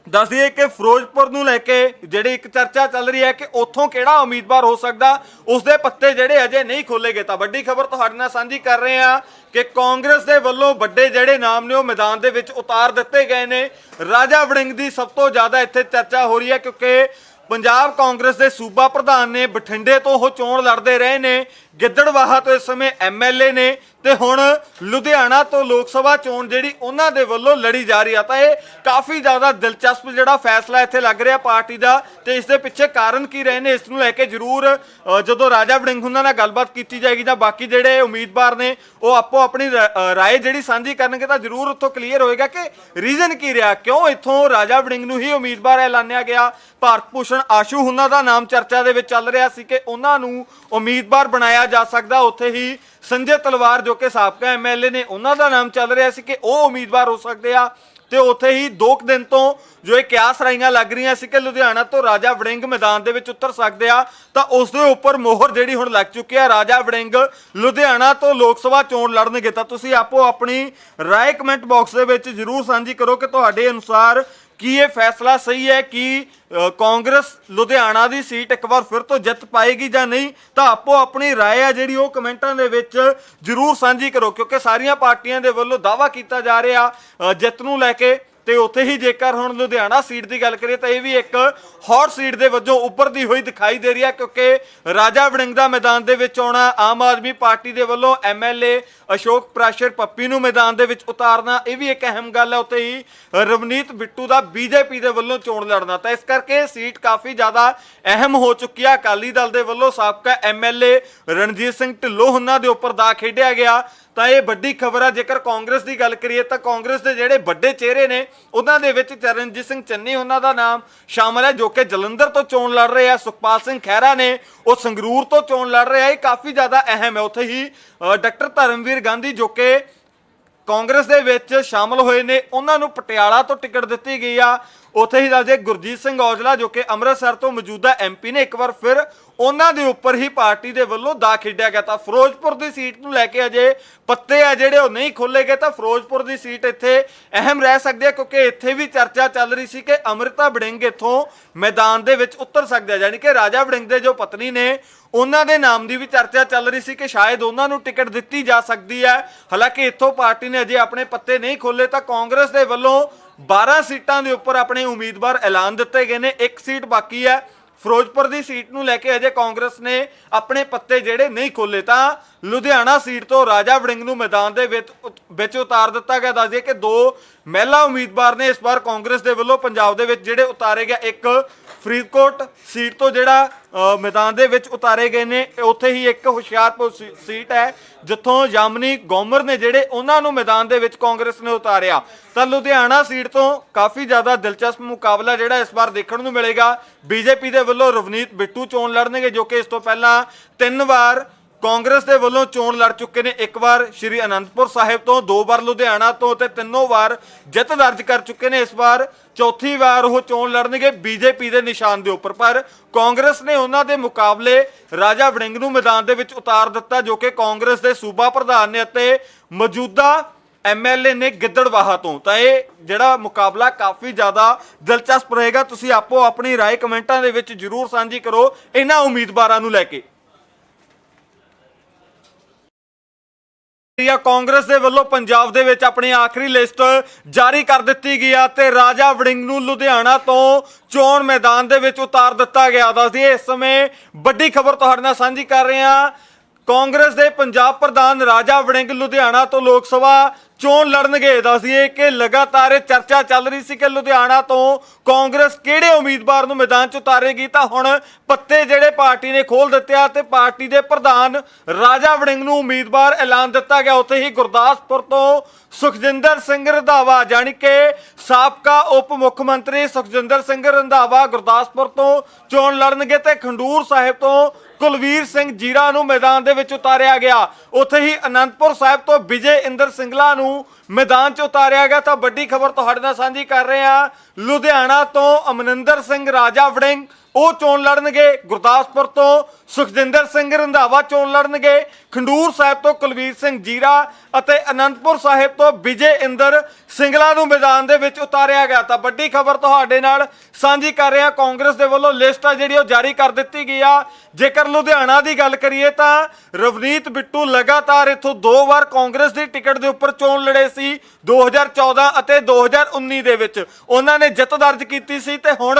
ਦੱਸ ਦਈਏ ਕਿ ਫਿਰੋਜ਼ਪੁਰ ਨੂੰ ਲੈ ਕੇ ਜਿਹੜੀ ਇੱਕ ਚਰਚਾ ਚੱਲ ਰਹੀ ਹੈ ਕਿ ਉੱਥੋਂ ਕਿਹੜਾ ਉਮੀਦਵਾਰ ਹੋ ਸਕਦਾ, ਉਸ ਦੇ ਪੱਤੇ ਜਿਹੜੇ ਅਜੇ ਨਹੀਂ ਖੋਲੇ ਗਏ। ਤਾਂ ਵੱਡੀ ਖਬਰ ਤੁਹਾਡੇ ਨਾਲ ਸਾਂਝੀ ਕਰ ਰਹੇ ਹਾਂ ਕਿ ਕਾਂਗਰਸ ਦੇ ਵੱਲੋਂ ਵੱਡੇ ਜਿਹੜੇ ਨਾਮ ਨੇ, ਉਹ ਮੈਦਾਨ ਦੇ ਵਿੱਚ ਉਤਾਰ ਦਿੱਤੇ ਗਏ ਨੇ। ਰਾਜਾ ਵੜਿੰਗ ਦੀ ਸਭ ਤੋਂ ਜ਼ਿਆਦਾ ਇੱਥੇ ਚਰਚਾ ਹੋ ਰਹੀ ਹੈ ਕਿਉਂਕਿ ਪੰਜਾਬ ਕਾਂਗਰਸ ਦੇ ਸੂਬਾ ਪ੍ਰਧਾਨ ਨੇ ਬਠਿੰਡੇ ਤੋਂ ਉਹ ਚੋਣ ਲੜਦੇ ਰਹੇ ਨੇ। ਗਿੱਦੜਵਾਹਾ ਤੋਂ ਇਸ ਸਮੇਂ ਐਮਐਲਏ ਨੇ ਤੇ ਹੁਣ ਲੁਧਿਆਣਾ ਤੋਂ ਲੋਕ ਸਭਾ ਚੋਣ ਜਿਹੜੀ ਉਹਨਾਂ ਦੇ ਵੱਲੋਂ ਲੜੀ ਜਾ ਰਹੀ ਆ, ਤਾਂ ਇਹ ਕਾਫੀ ਜ਼ਿਆਦਾ ਦਿਲਚਸਪ ਜਿਹੜਾ ਫੈਸਲਾ ਇੱਥੇ ਲੱਗ ਰਿਹਾ ਪਾਰਟੀ ਦਾ ਤੇ ਇਸ ਦੇ ਪਿੱਛੇ ਕਾਰਨ ਕੀ ਰਹੇ ਨੇ, ਇਸ ਨੂੰ ਲੈ ਕੇ ਜ਼ਰੂਰ ਜਦੋਂ ਰਾਜਾ ਵੜਿੰਗ ਉਹਨਾਂ ਨਾਲ ਗੱਲਬਾਤ ਕੀਤੀ ਜਾਏਗੀ ਜਾਂ ਬਾਕੀ ਜਿਹੜੇ ਉਮੀਦਵਾਰ ਨੇ, ਉਹ ਆਪੋ ਆਪਣੀ ਰਾ- ਰਾਏ ਜਿਹੜੀ ਸਾਂਝੀ ਕਰਨਗੇ ਤਾਂ ਜ਼ਰੂਰ ਉੱਥੋਂ ਕਲੀਅਰ ਹੋਏਗਾ ਕਿ ਰੀਜ਼ਨ ਕੀ ਰਿਹਾ, ਕਿਉਂ ਇੱਥੋਂ ਰਾਜਾ ਵੜਿੰਗ ਨੂੰ ਹੀ ਉਮੀਦਵਾਰ ਐਲਾਨਿਆ ਗਿਆ? ਭਾਰਤ ਭੂਸ਼ਣ ਆਸ਼ੂ ਉਹਨਾਂ ਦਾ ਨਾਮ ਚਰਚਾ ਦੇ ਵਿੱਚ ਚੱਲ ਰਿਹਾ ਸੀ ਕਿ ਉਹਨਾਂ ਨੂੰ ਉਮੀਦਵਾਰ ਬਣਾਇਆ ਜਾ ਸਕਦਾ। ਉੱਥੇ ਹੀ ਸੰਜੇ ਤਲਵਾਰ ਜੋ ਕਿ ਸਾਬਕਾ ਐਮਐਲਏ ਨੇ, ਉਹਨਾਂ ਦਾ ਨਾਮ ਚੱਲ ਰਿਹਾ ਸੀ ਕਿ ਉਹ ਉਮੀਦਵਾਰ ਹੋ ਸਕਦੇ ਆ। ਤੇ ਉੱਥੇ ਹੀ 2 ਦਿਨ ਤੋਂ ਜੋ ਇਹ ਕਿਆਸ ਰਾਈਆਂ ਲੱਗ ਰਹੀਆਂ ਸੀ ਕਿ ਲੁਧਿਆਣਾ ਤੋਂ ਰਾਜਾ ਵੜਿੰਗ ਮੈਦਾਨ ਦੇ ਵਿੱਚ ਉਤਰ ਸਕਦੇ ਆ, ਤਾਂ ਉਸ ਦੇ ਉੱਪਰ ਮੋਹਰ ਜਿਹੜੀ ਹੁਣ ਲੱਗ ਚੁੱਕੀ ਆ। ਰਾਜਾ ਵੜਿੰਗ ਲੁਧਿਆਣਾ ਤੋਂ ਲੋਕ ਸਭਾ ਚੋਣ ਲੜਨਗੇ। ਤਾਂ ਤੁਸੀਂ ਆਪੋ ਆਪਣੀ ਰਾਏ ਕਮੈਂਟ ਬਾਕਸ ਦੇ ਵਿੱਚ ਜਰੂਰ ਸਾਂਝੀ ਕਰੋ ਕਿ ਤੁਹਾਡੇ ਅਨੁਸਾਰ ਕੀ ਇਹ ਫੈਸਲਾ ਸਹੀ ਹੈ ਕਿ ਅ, ਕਾਂਗਰਸ ਲੁਧਿਆਣਾ ਦੀ ਸੀਟ ਇੱਕ ਵਾਰ ਫਿਰ ਤੋਂ ਜਿੱਤ ਪਾਏਗੀ ਜਾਂ ਨਹੀਂ ਤਾਂ ਆਪੋ ਆਪਣੀ رائے ਆ ਜਿਹੜੀ ਉਹ ਕਮੈਂਟਾਂ ਦੇ ਵਿੱਚ ਜਰੂਰ ਸਾਂਝੀ ਕਰੋ ਕਿਉਂਕਿ ਸਾਰੀਆਂ ਪਾਰਟੀਆਂ ਦੇ ਵੱਲੋਂ ਦਾਵਾ ਕੀਤਾ ਜਾ ਰਿਹਾ ਅ, ਜਿੱਤ ਨੂੰ ਲੈ ਕੇ ਤੇ ਉੱਥੇ ਹੀ ਜੇਕਰ ਹੁਣ ਲੁਧਿਆਣਾ ਸੀਟ ਦੀ ਗੱਲ ਕਰੀਏ ਤਾਂ ਇਹ ਵੀ ਇੱਕ ਹੌਟ ਸੀਟ ਦੇ ਵਜੋਂ ਉੱਪਰਦੀ ਹੋਈ ਦਿਖਾਈ ਦੇ ਰਹੀ ਹੈ ਕਿਉਂਕਿ ਰਾਜਾ ਵੜਿੰਗ ਦਾ ਮੈਦਾਨ ਦੇ ਵਿੱਚ ਆਉਣਾ ਆਮ ਆਦਮੀ ਪਾਰਟੀ ਦੇ ਵੱਲੋਂ ਐਮਐਲਏ ਅਸ਼ੋਕ ਪ੍ਰਾਸ਼ਰ ਪੱਪੀ ਨੂੰ ਮੈਦਾਨ ਦੇ ਵਿੱਚ ਉਤਾਰਨਾ ਇਹ ਵੀ ਇੱਕ ਅਹਿਮ ਗੱਲ ਹੈ। ਉੱਥੇ ਹੀ ਰਵਨੀਤ ਬਿੱਟੂ ਦਾ ਬੀਜੇਪੀ ਦੇ ਵੱਲੋਂ ਚੋਣ ਲੜਨਾ। ਤਾਂ ਇਸ ਕਰਕੇ ਸੀਟ ਕਾਫੀ ਜ਼ਿਆਦਾ ਅਹਿਮ ਹੋ ਚੁੱਕੀ ਹੈ। ਅਕਾਲੀ ਦਲ ਦੇ ਵੱਲੋਂ ਸਾਬਕਾ ਐਮਐਲਏ ਰਣਜੀਤ ਸਿੰਘ ਢਿੱਲੋਂ ਉਹਨਾਂ ਦੇ ਉੱਪਰ ਦਾ ਖੇਡਿਆ ਗਿਆ। ਤਾਂ ਇਹ ਵੱਡੀ ਖਬਰ ਆ ਜੇਕਰ ਕਾਂਗਰਸ ਦੀ ਗੱਲ ਕਰੀਏ ਤਾਂ ਕਾਂਗਰਸ ਦੇ ਜਿਹੜੇ ਵੱਡੇ ਚਿਹਰੇ ਨੇ ਉਹਨਾਂ ਦੇ ਵਿੱਚ ਚਰਨਜੀਤ ਸਿੰਘ ਚੰਨੀ ਉਹਨਾਂ ਦਾ ਨਾਮ ਸ਼ਾਮਲ ਹੈ ਜੋ ਕਿ ਜਲੰਧਰ ਤੋਂ ਚੋਣ ਲੜ ਰਹੇ ਆ। ਸੁਖਪਾਲ ਸਿੰਘ ਖਹਿਰਾ ਨੇ ਉਹ ਸੰਗਰੂਰ ਤੋਂ ਚੋਣ ਲੜ ਰਹੇ ਆ। ਇਹ ਕਾਫੀ ਜ਼ਿਆਦਾ ਅਹਿਮ ਹੈ। ਉੱਥੇ ਹੀ ਅ, ਡਾਕਟਰ ਧਰਮਵੀਰ ਗਾਂਧੀ ਜੋ ਕਿ ਕਾਂਗਰਸ ਦੇ ਵਿੱਚ ਸ਼ਾਮਲ ਹੋਏ ਨੇ। ਉਹਨਾਂ ਨੂੰ ਪਟਿਆਲਾ ਤੋਂ ਟਿਕਟ ਦਿੱਤੀ ਗਈ ਆ। ਉੱਥੇ ਹੀ ਦੱਸਦੇ ਗੁਰਜੀਤ ਸਿੰਘ ਔਜਲਾ, ਜੋ ਕਿ ਅੰਮ੍ਰਿਤਸਰ ਤੋਂ ਮੌਜੂਦਾ ਐਮਪੀ ਨੇ ਇੱਕ ਵਾਰ ਫਿਰ ਉਹਨਾਂ ਦੇ ਉੱਪਰ ਹੀ ਪਾਰਟੀ ਦੇ ਵੱਲੋਂ ਦਾ ਖੇਡਿਆ ਗਿਆ ਤਾਂ ਫਿਰੋਜ਼ਪੁਰ ਦੀ ਸੀਟ ਨੂੰ ਲੈ ਕੇ ਅਜੇ ਪੱਤੇ ਆ ਜਿਹੜੇ ਉਹ ਨਹੀਂ ਖੋਲੇ ਗਏ ਤਾਂ ਫਿਰੋਜ਼ਪੁਰ ਦੀ ਸੀਟ ਇੱਥੇ ਅਹਿਮ ਰਹਿ ਸਕਦੀ ਹੈ ਕਿਉਂਕਿ ਇੱਥੇ ਵੀ ਚਰਚਾ ਚੱਲ ਰਹੀ ਸੀ ਕਿ ਅਮ੍ਰਿਤਾ ਵੜਿੰਗ ਇੱਥੋਂ ਮੈਦਾਨ ਦੇ ਵਿੱਚ ਉਤਰ ਸਕਦੇ ਆ ਯਾਨੀ ਕਿ ਰਾਜਾ ਵੜਿੰਗ ਦੇ ਜੋ ਪਤਨੀ ਨੇ ਉਹਨਾਂ ਦੇ ਨਾਮ ਦੀ ਵੀ ਚਰਚਾ ਚੱਲ ਰਹੀ ਸੀ ਕਿ ਸ਼ਾਇਦ ਉਹਨਾਂ ਨੂੰ ਟਿਕਟ ਦਿੱਤੀ ਜਾ ਸਕਦੀ ਹੈ। ਹਾਲਾਂਕਿ ਇੱਥੋਂ ਪਾਰਟੀ ਨੇ ਅਜੇ ਆਪਣੇ ਪੱਤੇ ਨਹੀਂ ਖੋਲੇ ਤਾਂ ਕਾਂਗਰਸ ਦੇ ਵੱਲੋਂ 12 ਸੀਟਾਂ ਦੇ ਉੱਪਰ ਆਪਣੇ ਉਮੀਦਵਾਰ ਐਲਾਨ ਦਿੱਤੇ ਗਏ ਨੇ, ਇੱਕ ਸੀਟ ਬਾਕੀ ਹੈ। ਫਿਰੋਜ਼ਪੁਰ ਦੀ ਸੀਟ ਨੂੰ ਲੈ ਕੇ ਅਜੇ ਕਾਂਗਰਸ ਨੇ ਆਪਣੇ ਪੱਤੇ ਜਿਹੜੇ ਨਹੀਂ ਖੋਲੇ ਤਾਂ ਲੁਧਿਆਣਾ ਸੀਟ ਤੋਂ ਰਾਜਾ ਵੜਿੰਗ ਨੂੰ ਮੈਦਾਨ ਦੇ ਵਿੱਚ ਉਤਾਰ ਦਿੱਤਾ ਗਿਆ। ਦੱਸ ਦਈਏ ਕਿ ਦੋ ਮਹਿਲਾ ਉਮੀਦਵਾਰ ਨੇ ਇਸ ਵਾਰ ਕਾਂਗਰਸ ਦੇ ਵੱਲੋਂ ਪੰਜਾਬ ਦੇ ਵਿੱਚ ਜਿਹੜੇ ਉਤਾਰੇ ਗਿਆ ਇੱਕ ਫਰੀਦਕੋਟ ਸੀਟ ਤੋਂ ਜਿਹੜਾ ਮੈਦਾਨ ਦੇ ਵਿੱਚ ਉਤਾਰੇ ਗਏ ਨੇ, ਉੱਥੇ ਹੀ ਇੱਕ ਹੁਸ਼ਿਆਰਪੁਰ ਸੀ- ਸੀਟ ਹੈ। ਜਿੱਥੋਂ ਜਾਮਨੀ ਗੋਮਰ ਨੇ ਜਿਹੜੇ ਉਹਨਾਂ ਨੂੰ ਮੈਦਾਨ ਦੇ ਵਿੱਚ ਕਾਂਗਰਸ ਨੇ ਉਤਾਰਿਆ, ਤਾਂ ਲੁਧਿਆਣਾ ਸੀਟ ਤੋਂ ਕਾਫੀ ਜ਼ਿਆਦਾ ਦਿਲਚਸਪ ਮੁਕਾਬਲਾ ਜਿਹੜਾ ਇਸ ਵਾਰ ਦੇਖਣ ਨੂੰ ਮਿਲੇਗਾ। ਬੀਜੇਪੀ ਦੇ ਵੱਲੋਂ ਰਵਨੀਤ ਬਿੱਟੂ ਚੋਣ ਲੜਨਗੇ, ਜੋ ਕਿ ਇਸ ਤੋਂ ਪਹਿਲਾਂ ਤਿੰਨ ਵਾਰ ਕਾਂਗਰਸ ਦੇ ਵੱਲੋਂ ਚੋਣ ਲੜ ਚੁੱਕੇ ਨੇ ਇੱਕ ਵਾਰ ਸ਼੍ਰੀ ਅਨੰਦਪੁਰ ਸਾਹਿਬ ਤੋਂ ਦੋ ਵਾਰ ਲੁਧਿਆਣਾ ਤੋਂ ਤੇ ਤਿੰਨੋਂ ਵਾਰ ਜਿੱਤ ਦਰਜ ਕਰ ਚੁੱਕੇ ਨੇ ਇਸ ਵਾਰ ਚੌਥੀ ਵਾਰ ਉਹ ਚੋਣ ਲੜਨਗੇ ਬੀਜੇਪੀ ਦੇ ਨਿਸ਼ਾਨ ਦੇ ਉੱਪਰ ਪਰ ਕਾਂਗਰਸ ਨੇ ਉਹਨਾਂ ਦੇ ਮੁਕਾਬਲੇ ਰਾਜਾ ਵੜਿੰਗ ਨੂੰ ਮੈਦਾਨ ਦੇ ਵਿੱਚ ਉਤਾਰ ਦਿੱਤਾ ਜੋ ਕਿ ਕਾਂਗਰਸ ਦੇ ਸੂਬਾ ਪ੍ਰਧਾਨ ਨੇ ਅਤੇ ਮੌਜੂਦਾ ਐਮਐਲਏ ਨੇ ਗਿੱਦੜਵਾਹਾ ਤੋਂ ਤਾਂ ਇਹ ਜਿਹੜਾ ਮੁਕਾਬਲਾ ਕਾਫੀ ਜ਼ਿਆਦਾ ਦਿਲਚਸਪ ਰਹੇਗਾ ਤੁਸੀਂ ਆਪੋ ਆਪਣੀ رائے ਕਮੈਂਟਾਂ ਦੇ ਵਿੱਚ ਜਰੂਰ ਸਾਂਝੀ ਕਰੋ ਇਹਨਾਂ ਉਮੀਦਵਾਰਾਂ ਨੂੰ ਲੈ ਕੇ ਆ, ਕਾਂਗਰਸ ਦੇ ਵੱਲੋਂ ਪੰਜਾਬ ਦੇ ਵਿੱਚ ਆਪਣੀ ਆਖਰੀ ਲਿਸਟ ਜਾਰੀ ਕਰ ਦਿੱਤੀ ਗਈ ਆ ਤੇ ਰਾਜਾ ਵੜਿੰਗ ਨੂੰ ਲੁਧਿਆਣਾ ਤੋਂ ਚੋਣ ਮੈਦਾਨ ਦੇ ਵਿੱਚ ਉਤਾਰ ਦਿੱਤਾ ਗਿਆ। ਦੱਸਦੀ ਇਸ ਸਮੇਂ ਵੱਡੀ ਖਬਰ ਤੁਹਾਡੇ ਨਾਲ ਸਾਂਝੀ ਕਰ ਰਹੇ ਹਾਂ। ਕਾਂਗਰਸ ਦੇ ਪੰਜਾਬ ਪ੍ਰਧਾਨ ਰਾਜਾ ਵੜਿੰਗ ਲੁਧਿਆਣਾ ਤੋਂ ਲੋਕ ਸਭਾ ਚੋਣ ਲੜਨਗੇ ਦੱਸਦੀਏ ਕਿ ਲਗਾਤਾਰ ਇਹ ਚਰਚਾ ਚੱਲ ਰਹੀ ਸੀ ਕਿ ਲੁਧਿਆਣਾ ਤੋਂ ਕਾਂਗਰਸ ਕਿਹੜੇ ਉਮੀਦਵਾਰ ਨੂੰ ਮੈਦਾਨ 'ਚ ਉਤਾਰੇਗੀ? ਤਾਂ ਹੁਣ ਪੱਤੇ ਜਿਹੜੇ ਪਾਰਟੀ ਨੇ ਖੋਲ ਦਿੱਤੇ ਆ ਤੇ ਪਾਰਟੀ ਦੇ ਪ੍ਰਧਾਨ ਰਾਜਾ ਵੜਿੰਗ ਨੂੰ ਉਮੀਦਵਾਰ ਐਲਾਨ ਦਿੱਤਾ ਗਿਆ। ਉੱਥੇ ਹੀ ਗੁਰਦਾਸਪੁਰ ਤੋਂ ਸੁਖਜਿੰਦਰ ਸਿੰਘ ਰੰਧਾਵਾ, ਜਾਣੀ ਕਿ ਸਾਬਕਾ ਉਪ ਮੁੱਖ ਮੰਤਰੀ ਸੁਖਜਿੰਦਰ ਸਿੰਘ ਰੰਧਾਵਾ ਗੁਰਦਾਸਪੁਰ ਤੋਂ ਚੋਣ ਲੜਨਗੇ ਤੇ ਖੰਡੂਰ ਸਾਹਿਬ ਤੋਂ ਕੁਲਵੀਰ ਸਿੰਘ ਜੀਰਾ ਨੂੰ ਮੈਦਾਨ ਦੇ ਵਿੱਚ ਉਤਾਰਿਆ ਗਿਆ। ਉੱਥੇ ਹੀ ਅਨੰਦਪੁਰ ਸਾਹਿਬ ਤੋਂ ਵਿਜੇ ਇੰਦਰ ਸਿੰਗਲਾ ਨੂੰ ਮੈਦਾਨ 'ਚ ਉਤਾਰਿਆ ਗਿਆ ਤਾਂ ਵੱਡੀ ਖਬਰ ਤੁਹਾਡੇ ਨਾਲ ਸਾਂਝੀ ਕਰ ਰਹੇ ਹਾਂ। ਲੁਧਿਆਣਾ ਤੋਂ ਅਮਨਿੰਦਰ ਸਿੰਘ, ਰਾਜਾ ਵੜਿੰਗ ਉਹ ਚੋਣ ਲੜਨਗੇ। ਗੁਰਦਾਸਪੁਰ ਤੋਂ ਸੁਖਜਿੰਦਰ ਸਿੰਘ ਰੰਧਾਵਾ ਚੋਣ ਲੜਨਗੇ। ਖੰਡੂਰ ਸਾਹਿਬ ਤੋਂ ਕੁਲਵੀਰ ਸਿੰਘ ਜੀਰਾ ਅਤੇ ਅਨੰਦਪੁਰ ਸਾਹਿਬ ਤੋਂ ਵਿਜੇ ਇੰਦਰ ਸਿੰਗਲਾ ਨੂੰ ਮੈਦਾਨ ਦੇ ਵਿੱਚ ਉਤਾਰਿਆ ਗਿਆ। ਤਾਂ ਵੱਡੀ ਖਬਰ ਤੁਹਾਡੇ ਨਾਲ ਸਾਂਝੀ ਕਰ ਰਿਹਾ ਕਾਂਗਰਸ ਦੇ ਵੱਲੋਂ ਲਿਸਟ ਆ ਜਿਹੜੀ ਉਹ ਜਾਰੀ ਕਰ ਦਿੱਤੀ ਗਈ ਆ। ਜੇਕਰ ਲੁਧਿਆਣਾ ਦੀ ਗੱਲ ਕਰੀਏ ਤਾਂ ਰਵਨੀਤ ਬਿੱਟੂ ਲਗਾਤਾਰ ਇੱਥੋਂ ਦੋ ਵਾਰ ਕਾਂਗਰਸ ਦੀ ਟਿਕਟ ਦੇ ਉੱਪਰ ਚੋਣ ਲੜੇ ਸੀ 2014 ਅਤੇ 2019 ਦੇ ਵਿੱਚ। ਉਹਨਾਂ ਨੇ ਜਿੱਤ ਦਰਜ ਕੀਤੀ ਸੀ ਤੇ ਹੁਣ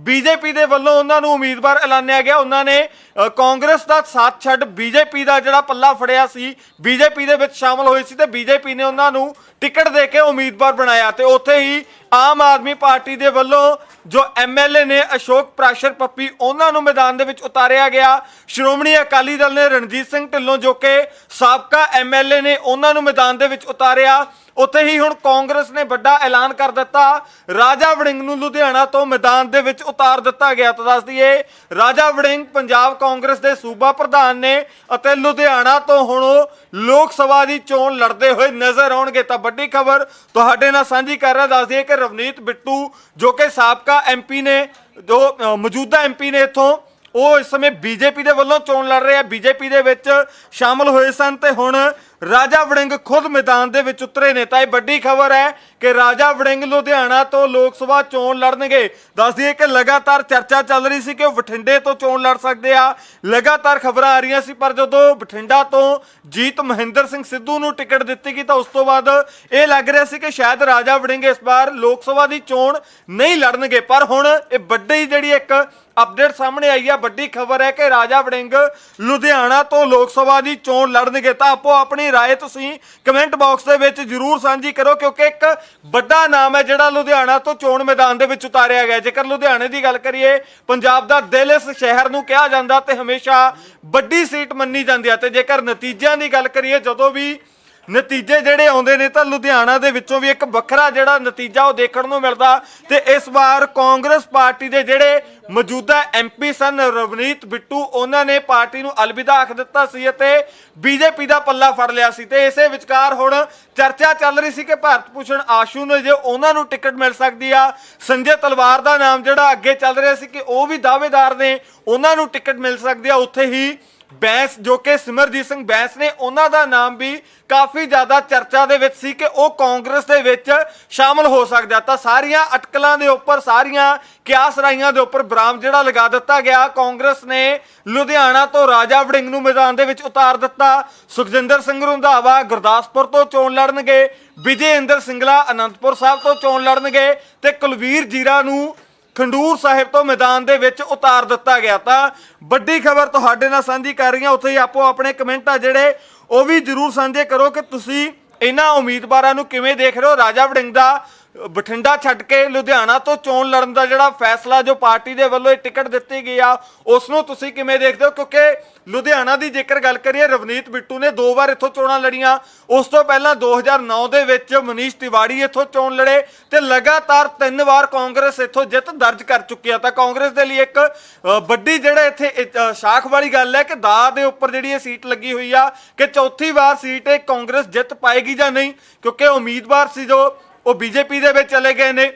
ਬੀਜੇਪੀ ਦੇ ਵੱਲੋਂ ਉਹਨਾਂ ਨੂੰ ਉਮੀਦਵਾਰ ਐਲਾਨਿਆ ਗਿਆ। ਉਹਨਾਂ ਨੇ ਕਾਂਗਰਸ ਦਾ ਸਾਥ ਛੱਡ ਬੀਜੇਪੀ ਦਾ ਜਿਹੜਾ ਪੱਲਾ ਫੜਿਆ ਸੀ, ਬੀਜੇਪੀ ਦੇ ਵਿੱਚ ਸ਼ਾਮਲ ਹੋਏ ਸੀ ਤੇ ਬੀਜੇਪੀ ਨੇ ਉਹਨਾਂ ਨੂੰ ਟਿਕਟ ਦੇ ਕੇ ਉਮੀਦਵਾਰ ਬਣਾਇਆ ਤੇ ਉੱਥੇ ਹੀ ਆਮ ਆਦਮੀ ਪਾਰਟੀ ਦੇ ਵੱਲੋਂ ਜੋ ਐਮਐਲਏ ਨੇ ਅਸ਼ੋਕ ਪ੍ਰਾਸ਼ਰ ਪੱਪੀ, ਉਹਨਾਂ ਨੂੰ ਮੈਦਾਨ ਦੇ ਵਿੱਚ ਉਤਾਰਿਆ ਗਿਆ। ਸ਼੍ਰੋਮਣੀ ਅਕਾਲੀ ਦਲ ਨੇ ਰਣਜੀਤ ਸਿੰਘ ਢਿੱਲੋਂ ਜੋ ਕਿ ਸਾਬਕਾ ਐਮਐਲਏ ਨੇ ਉਹਨਾਂ ਨੂੰ ਮੈਦਾਨ ਦੇ ਵਿੱਚ ਉਤਾਰਿਆ। ਉੱਥੇ ਹੀ ਹੁਣ ਕਾਂਗਰਸ ਨੇ ਵੱਡਾ ਐਲਾਨ ਕਰ ਦਿੱਤਾ। ਰਾਜਾ ਵੜਿੰਗ ਨੂੰ ਲੁਧਿਆਣਾ ਤੋਂ ਮੈਦਾਨ ਦੇ ਵਿੱਚ ਉਤਾਰ ਦਿੱਤਾ ਗਿਆ। ਤਾਂ ਦੱਸ ਦਈਏ ਰਾਜਾ ਵੜਿੰਗ ਪੰਜਾਬ ਕਾਂਗਰਸ ਦੇ ਸੂਬਾ ਪ੍ਰਧਾਨ ਨੇ ਅਤੇ ਲੁਧਿਆਣਾ ਤੋਂ ਹੁਣ ਉਹ ਲੋਕ ਸਭਾ ਦੀ ਚੋਣ ਲੜਦੇ ਹੋਏ ਨਜ਼ਰ ਆਉਣਗੇ। ਤਾਂ ਵੱਡੀ ਖਬਰ ਤੁਹਾਡੇ ਨਾਲ ਸਾਂਝੀ ਕਰ ਰਿਹਾ ਦੱਸ ਦਈਏ ਕਿ ਰਵਨੀਤ ਬਿੱਟੂ ਜੋ ਕਿ ਸਾਬਕਾ ਐਮਪੀ ਨੇ ਜੋ ਅ, ਮੌਜੂਦਾ ਐਮਪੀ ਨੇ ਇੱਥੋਂ ਉਹ ਇਸ ਸਮੇਂ ਬੀਜੇਪੀ ਦੇ ਵੱਲੋਂ ਚੋਣ ਲੜ ਰਹੇ। ਆ ਬੀਜੇਪੀ ਦੇ ਵਿੱਚ ਸ਼ਾਮਲ ਹੋਏ ਸਨ ਤੇ ਹੁਣ ਰਾਜਾ ਵੜਿੰਗ ਖੁਦ ਮੈਦਾਨ ਦੇ ਵਿੱਚ ਉਤਰੇ ਨੇ। ਤਾਂ ਇਹ ਵੱਡੀ ਖਬਰ ਹੈ ਕਿ ਰਾਜਾ ਵੜਿੰਗ ਲੁਧਿਆਣਾ ਤੋਂ ਲੋਕ ਸਭਾ ਚੋਣ ਲੜਨਗੇ। ਦੱਸ ਦਈਏ ਕਿ ਲਗਾਤਾਰ ਚਰਚਾ ਚੱਲ ਰਹੀ ਸੀ ਕਿ ਉਹ ਬਠਿੰਡੇ ਤੋਂ ਚੋਣ ਲੜ ਸਕਦੇ ਆ। ਲਗਾਤਾਰ ਖਬਰਾਂ ਆ ਰਹੀਆਂ ਸੀ, ਪਰ ਜਦੋਂ ਬਠਿੰਡਾ ਤੋਂ ਜੀਤ ਮਹਿੰਦਰ ਸਿੰਘ ਸਿੱਧੂ ਨੂੰ ਟਿਕਟ ਦਿੱਤੀ ਗਈ ਤਾਂ ਉਸ ਤੋਂ ਬਾਅਦ ਇਹ ਲੱਗ ਰਿਹਾ ਸੀ ਕਿ ਸ਼ਾਇਦ ਰਾਜਾ ਵੜਿੰਗ ਇਸ ਵਾਰ ਲੋਕ ਸਭਾ ਦੀ ਚੋਣ ਨਹੀਂ ਲੜਨਗੇ। ਪਰ ਹੁਣ ਇਹ ਵੱਡੀ ਜਿਹੜੀ ਇੱਕ ਅਪਡੇਟ ਸਾਹਮਣੇ ਆਈ ਆ ਵੱਡੀ ਖਬਰ ਹੈ ਕਿ ਰਾਜਾ ਵੜਿੰਗ ਲੁਧਿਆਣਾ ਤੋਂ ਲੋਕ ਸਭਾ ਦੀ ਚੋਣ ਲੜਨਗੇ ਤਾਂ ਆਪੋ ਆਪਣੀ رائے ਤੁਸੀਂ ਕਮੈਂਟ ਬਾਕਸ ਦੇ ਵਿੱਚ ਜਰੂਰ ਸਾਂਝੀ ਕਰੋ ਕਿਉਂਕਿ ਇੱਕ ਵੱਡਾ ਨਾਮ ਹੈ ਜਿਹੜਾ ਲੁਧਿਆਣਾ ਤੋਂ ਚੋਣ ਮੈਦਾਨ ਦੇ ਵਿੱਚ ਉਤਾਰਿਆ ਗਿਆ ਜੇਕਰ ਲੁਧਿਆਣੇ ਦੀ ਗੱਲ ਕਰੀਏ ਪੰਜਾਬ ਦਾ ਦਿਲ ਇਸ ਸ਼ਹਿਰ ਨੂੰ ਕਿਹਾ ਜਾਂਦਾ ਤੇ ਹਮੇਸ਼ਾ ਵੱਡੀ ਸੀਟ ਮੰਨੀ ਜਾਂਦੀ ਹੈ ਤੇ ਜੇਕਰ ਨਤੀਜਿਆਂ ਦੀ ਗੱਲ ਕਰੀਏ ਜਦੋਂ ਵੀ ਨਤੀਜੇ ਜਿਹੜੇ ਆਉਂਦੇ ਨੇ ਤਾਂ ਲੁਧਿਆਣਾ ਦੇ ਵਿੱਚੋਂ ਵੀ ਇੱਕ ਵੱਖਰਾ ਜਿਹੜਾ ਨਤੀਜਾ ਉਹ ਦੇਖਣ ਨੂੰ ਮਿਲਦਾ ਤੇ ਇਸ ਵਾਰ ਕਾਂਗਰਸ ਪਾਰਟੀ ਦੇ ਜਿਹੜੇ ਮੌਜੂਦਾ ਐਮਪੀ ਸਨ, ਰਵਨੀਤ ਬਿੱਟੂ, ਉਹਨਾਂ ਨੇ ਪਾਰਟੀ ਨੂੰ ਅਲਵਿਦਾ ਆਖ ਦਿੱਤਾ ਸੀ ਅਤੇ ਬੀਜੇਪੀ ਦਾ ਪੱਲਾ ਫੜ ਲਿਆ ਸੀ ਤੇ ਇਸੇ ਵਿਚਕਾਰ ਹੁਣ ਚਰਚਾ ਚੱਲ ਰਹੀ ਸੀ ਕਿ ਭਾਰਤ ਭੂਸ਼ਣ ਆਸ਼ੂ ਨੂੰ ਜੇ ਉਹਨਾਂ ਨੂੰ ਟਿਕਟ ਮਿਲ ਸਕਦੀ ਆ। ਸੰਜੇ ਤਲਵਾਰ ਦਾ ਨਾਮ ਜਿਹੜਾ ਅੱਗੇ ਚੱਲ ਰਿਹਾ ਸੀ ਕਿ ਉਹ ਵੀ ਦਾਅਵੇਦਾਰ ਨੇ, ਉਹਨਾਂ ਨੂੰ ਟਿਕਟ ਮਿਲ ਸਕਦੀ ਆ। ਉੱਥੇ ਹੀ ਬੈਂਸ, ਜੋ ਕਿ ਸਿਮਰਜੀਤ ਸਿੰਘ ਬੈਂਸ ਨੇ, ਉਹਨਾਂ ਦਾ ਨਾਮ ਵੀ ਕਾਫੀ ਜ਼ਿਆਦਾ ਚਰਚਾ ਦੇ ਵਿੱਚ ਸੀ ਕਿ ਉਹ ਕਾਂਗਰਸ ਦੇ ਵਿੱਚ ਸ਼ਾਮਲ ਹੋ ਸਕਦਾ ਤਾਂ ਸਾਰੀਆਂ ਅਟਕਲਾਂ ਦੇ ਉੱਪਰ, ਸਾਰੀਆਂ ਕਿਆਸ ਰਾਈਆਂ ਦੇ ਉੱਪਰ ਬਰਾਮ ਜਿਹੜਾ ਲਗਾ ਦਿੱਤਾ ਗਿਆ। ਕਾਂਗਰਸ ਨੇ ਲੁਧਿਆਣਾ ਤੋਂ ਰਾਜਾ ਵੜਿੰਗ ਨੂੰ ਮੈਦਾਨ ਦੇ ਵਿੱਚ ਉਤਾਰ ਦਿੱਤਾ। ਸੁਖਜਿੰਦਰ ਸਿੰਘ ਰੰਧਾਵਾ ਗੁਰਦਾਸਪੁਰ ਤੋਂ ਚੋਣ ਲੜਨਗੇ। ਵਿਜੇ ਇੰਦਰ ਸਿੰਗਲਾ ਅਨੰਦਪੁਰ ਸਾਹਿਬ ਤੋਂ ਚੋਣ ਲੜਨਗੇ। ਤੇ ਕੁਲਵੀਰ ਜੀਰਾ ਨੂੰ ਖੰਡੂਰ ਸਾਹਿਬ ਤੋਂ ਮੈਦਾਨ ਦੇ ਵਿੱਚ ਉਤਾਰ ਦਿੱਤਾ ਗਿਆ ਤਾਂ ਵੱਡੀ ਖਬਰ ਤੁਹਾਡੇ ਨਾਲ ਸਾਂਝੀ ਕਰ ਰਹੀ ਹਾਂ ਉੱਥੇ ਹੀ ਆਪੋ ਆਪਣੇ ਕਮੈਂਟ ਆ ਜਿਹੜੇ, ਉਹ ਵੀ ਜਰੂਰ ਸਾਂਝੇ ਕਰੋ ਕਿ ਤੁਸੀਂ ਇਹਨਾਂ ਉਮੀਦਵਾਰਾਂ ਨੂੰ ਕਿਵੇਂ ਦੇਖ ਰਹੇ ਹੋ? ਰਾਜਾ ਵੜਿੰਗ ਦਾ ਬਠਿੰਡਾ ਛੱਡ ਕੇ ਲੁਧਿਆਣਾ ਤੋਂ ਚੋਣ ਲੜਨ ਦਾ ਜਿਹੜਾ ਫੈਸਲਾ ਜੋ ਪਾਰਟੀ ਦੇ ਵੱਲੋਂ ਇਹ ਟਿਕਟ ਦਿੱਤੀ ਗਈ ਆ, ਉਸ ਨੂੰ ਤੁਸੀਂ ਕਿਵੇਂ ਦੇਖਦੇ ਹੋ? ਕਿਉਂਕਿ ਲੁਧਿਆਣਾ ਦੀ ਜੇਕਰ ਗੱਲ ਕਰੀਏ, ਰਵਨੀਤ ਬਿੱਟੂ ਨੇ ਦੋ ਵਾਰ ਇੱਥੋਂ ਚੋਣਾਂ ਲੜੀਆਂ। ਉਸ ਤੋਂ ਪਹਿਲਾਂ 2009 ਦੇ ਵਿੱਚ ਮਨੀਸ਼ ਤਿਵਾੜੀ ਇੱਥੋਂ ਚੋਣ ਲੜੇ ਤੇ ਲਗਾਤਾਰ ਤਿੰਨ ਵਾਰ ਕਾਂਗਰਸ ਇੱਥੋਂ ਜਿੱਤ ਦਰਜ ਕਰ ਚੁੱਕੀ ਆ। ਤਾਂ ਕਾਂਗਰਸ ਦੇ ਲਈ ਇੱਕ ਵੱਡੀ ਜਿਹੜਾ ਇੱਥੇ ਸ਼ਾਖ ਵਾਲੀ ਗੱਲ ਹੈ ਕਿ ਦਾ ਦੇ ਉੱਪਰ ਜਿਹੜੀ ਇਹ ਸੀਟ ਲੱਗੀ ਹੋਈ ਆ ਕਿ ਚੌਥੀ ਵਾਰ ਸੀਟ ਇਹ ਕਾਂਗਰਸ ਜਿੱਤ ਪਾਏਗੀ ਜਾਂ ਨਹੀਂ, ਕਿਉਂਕਿ ਉਮੀਦਵਾਰ ਸੀ ਜੋ ਉਹ ਬੀਜੇਪੀ ਦੇ ਵਿੱਚ ਚਲੇ ਗਏ ਨੇ।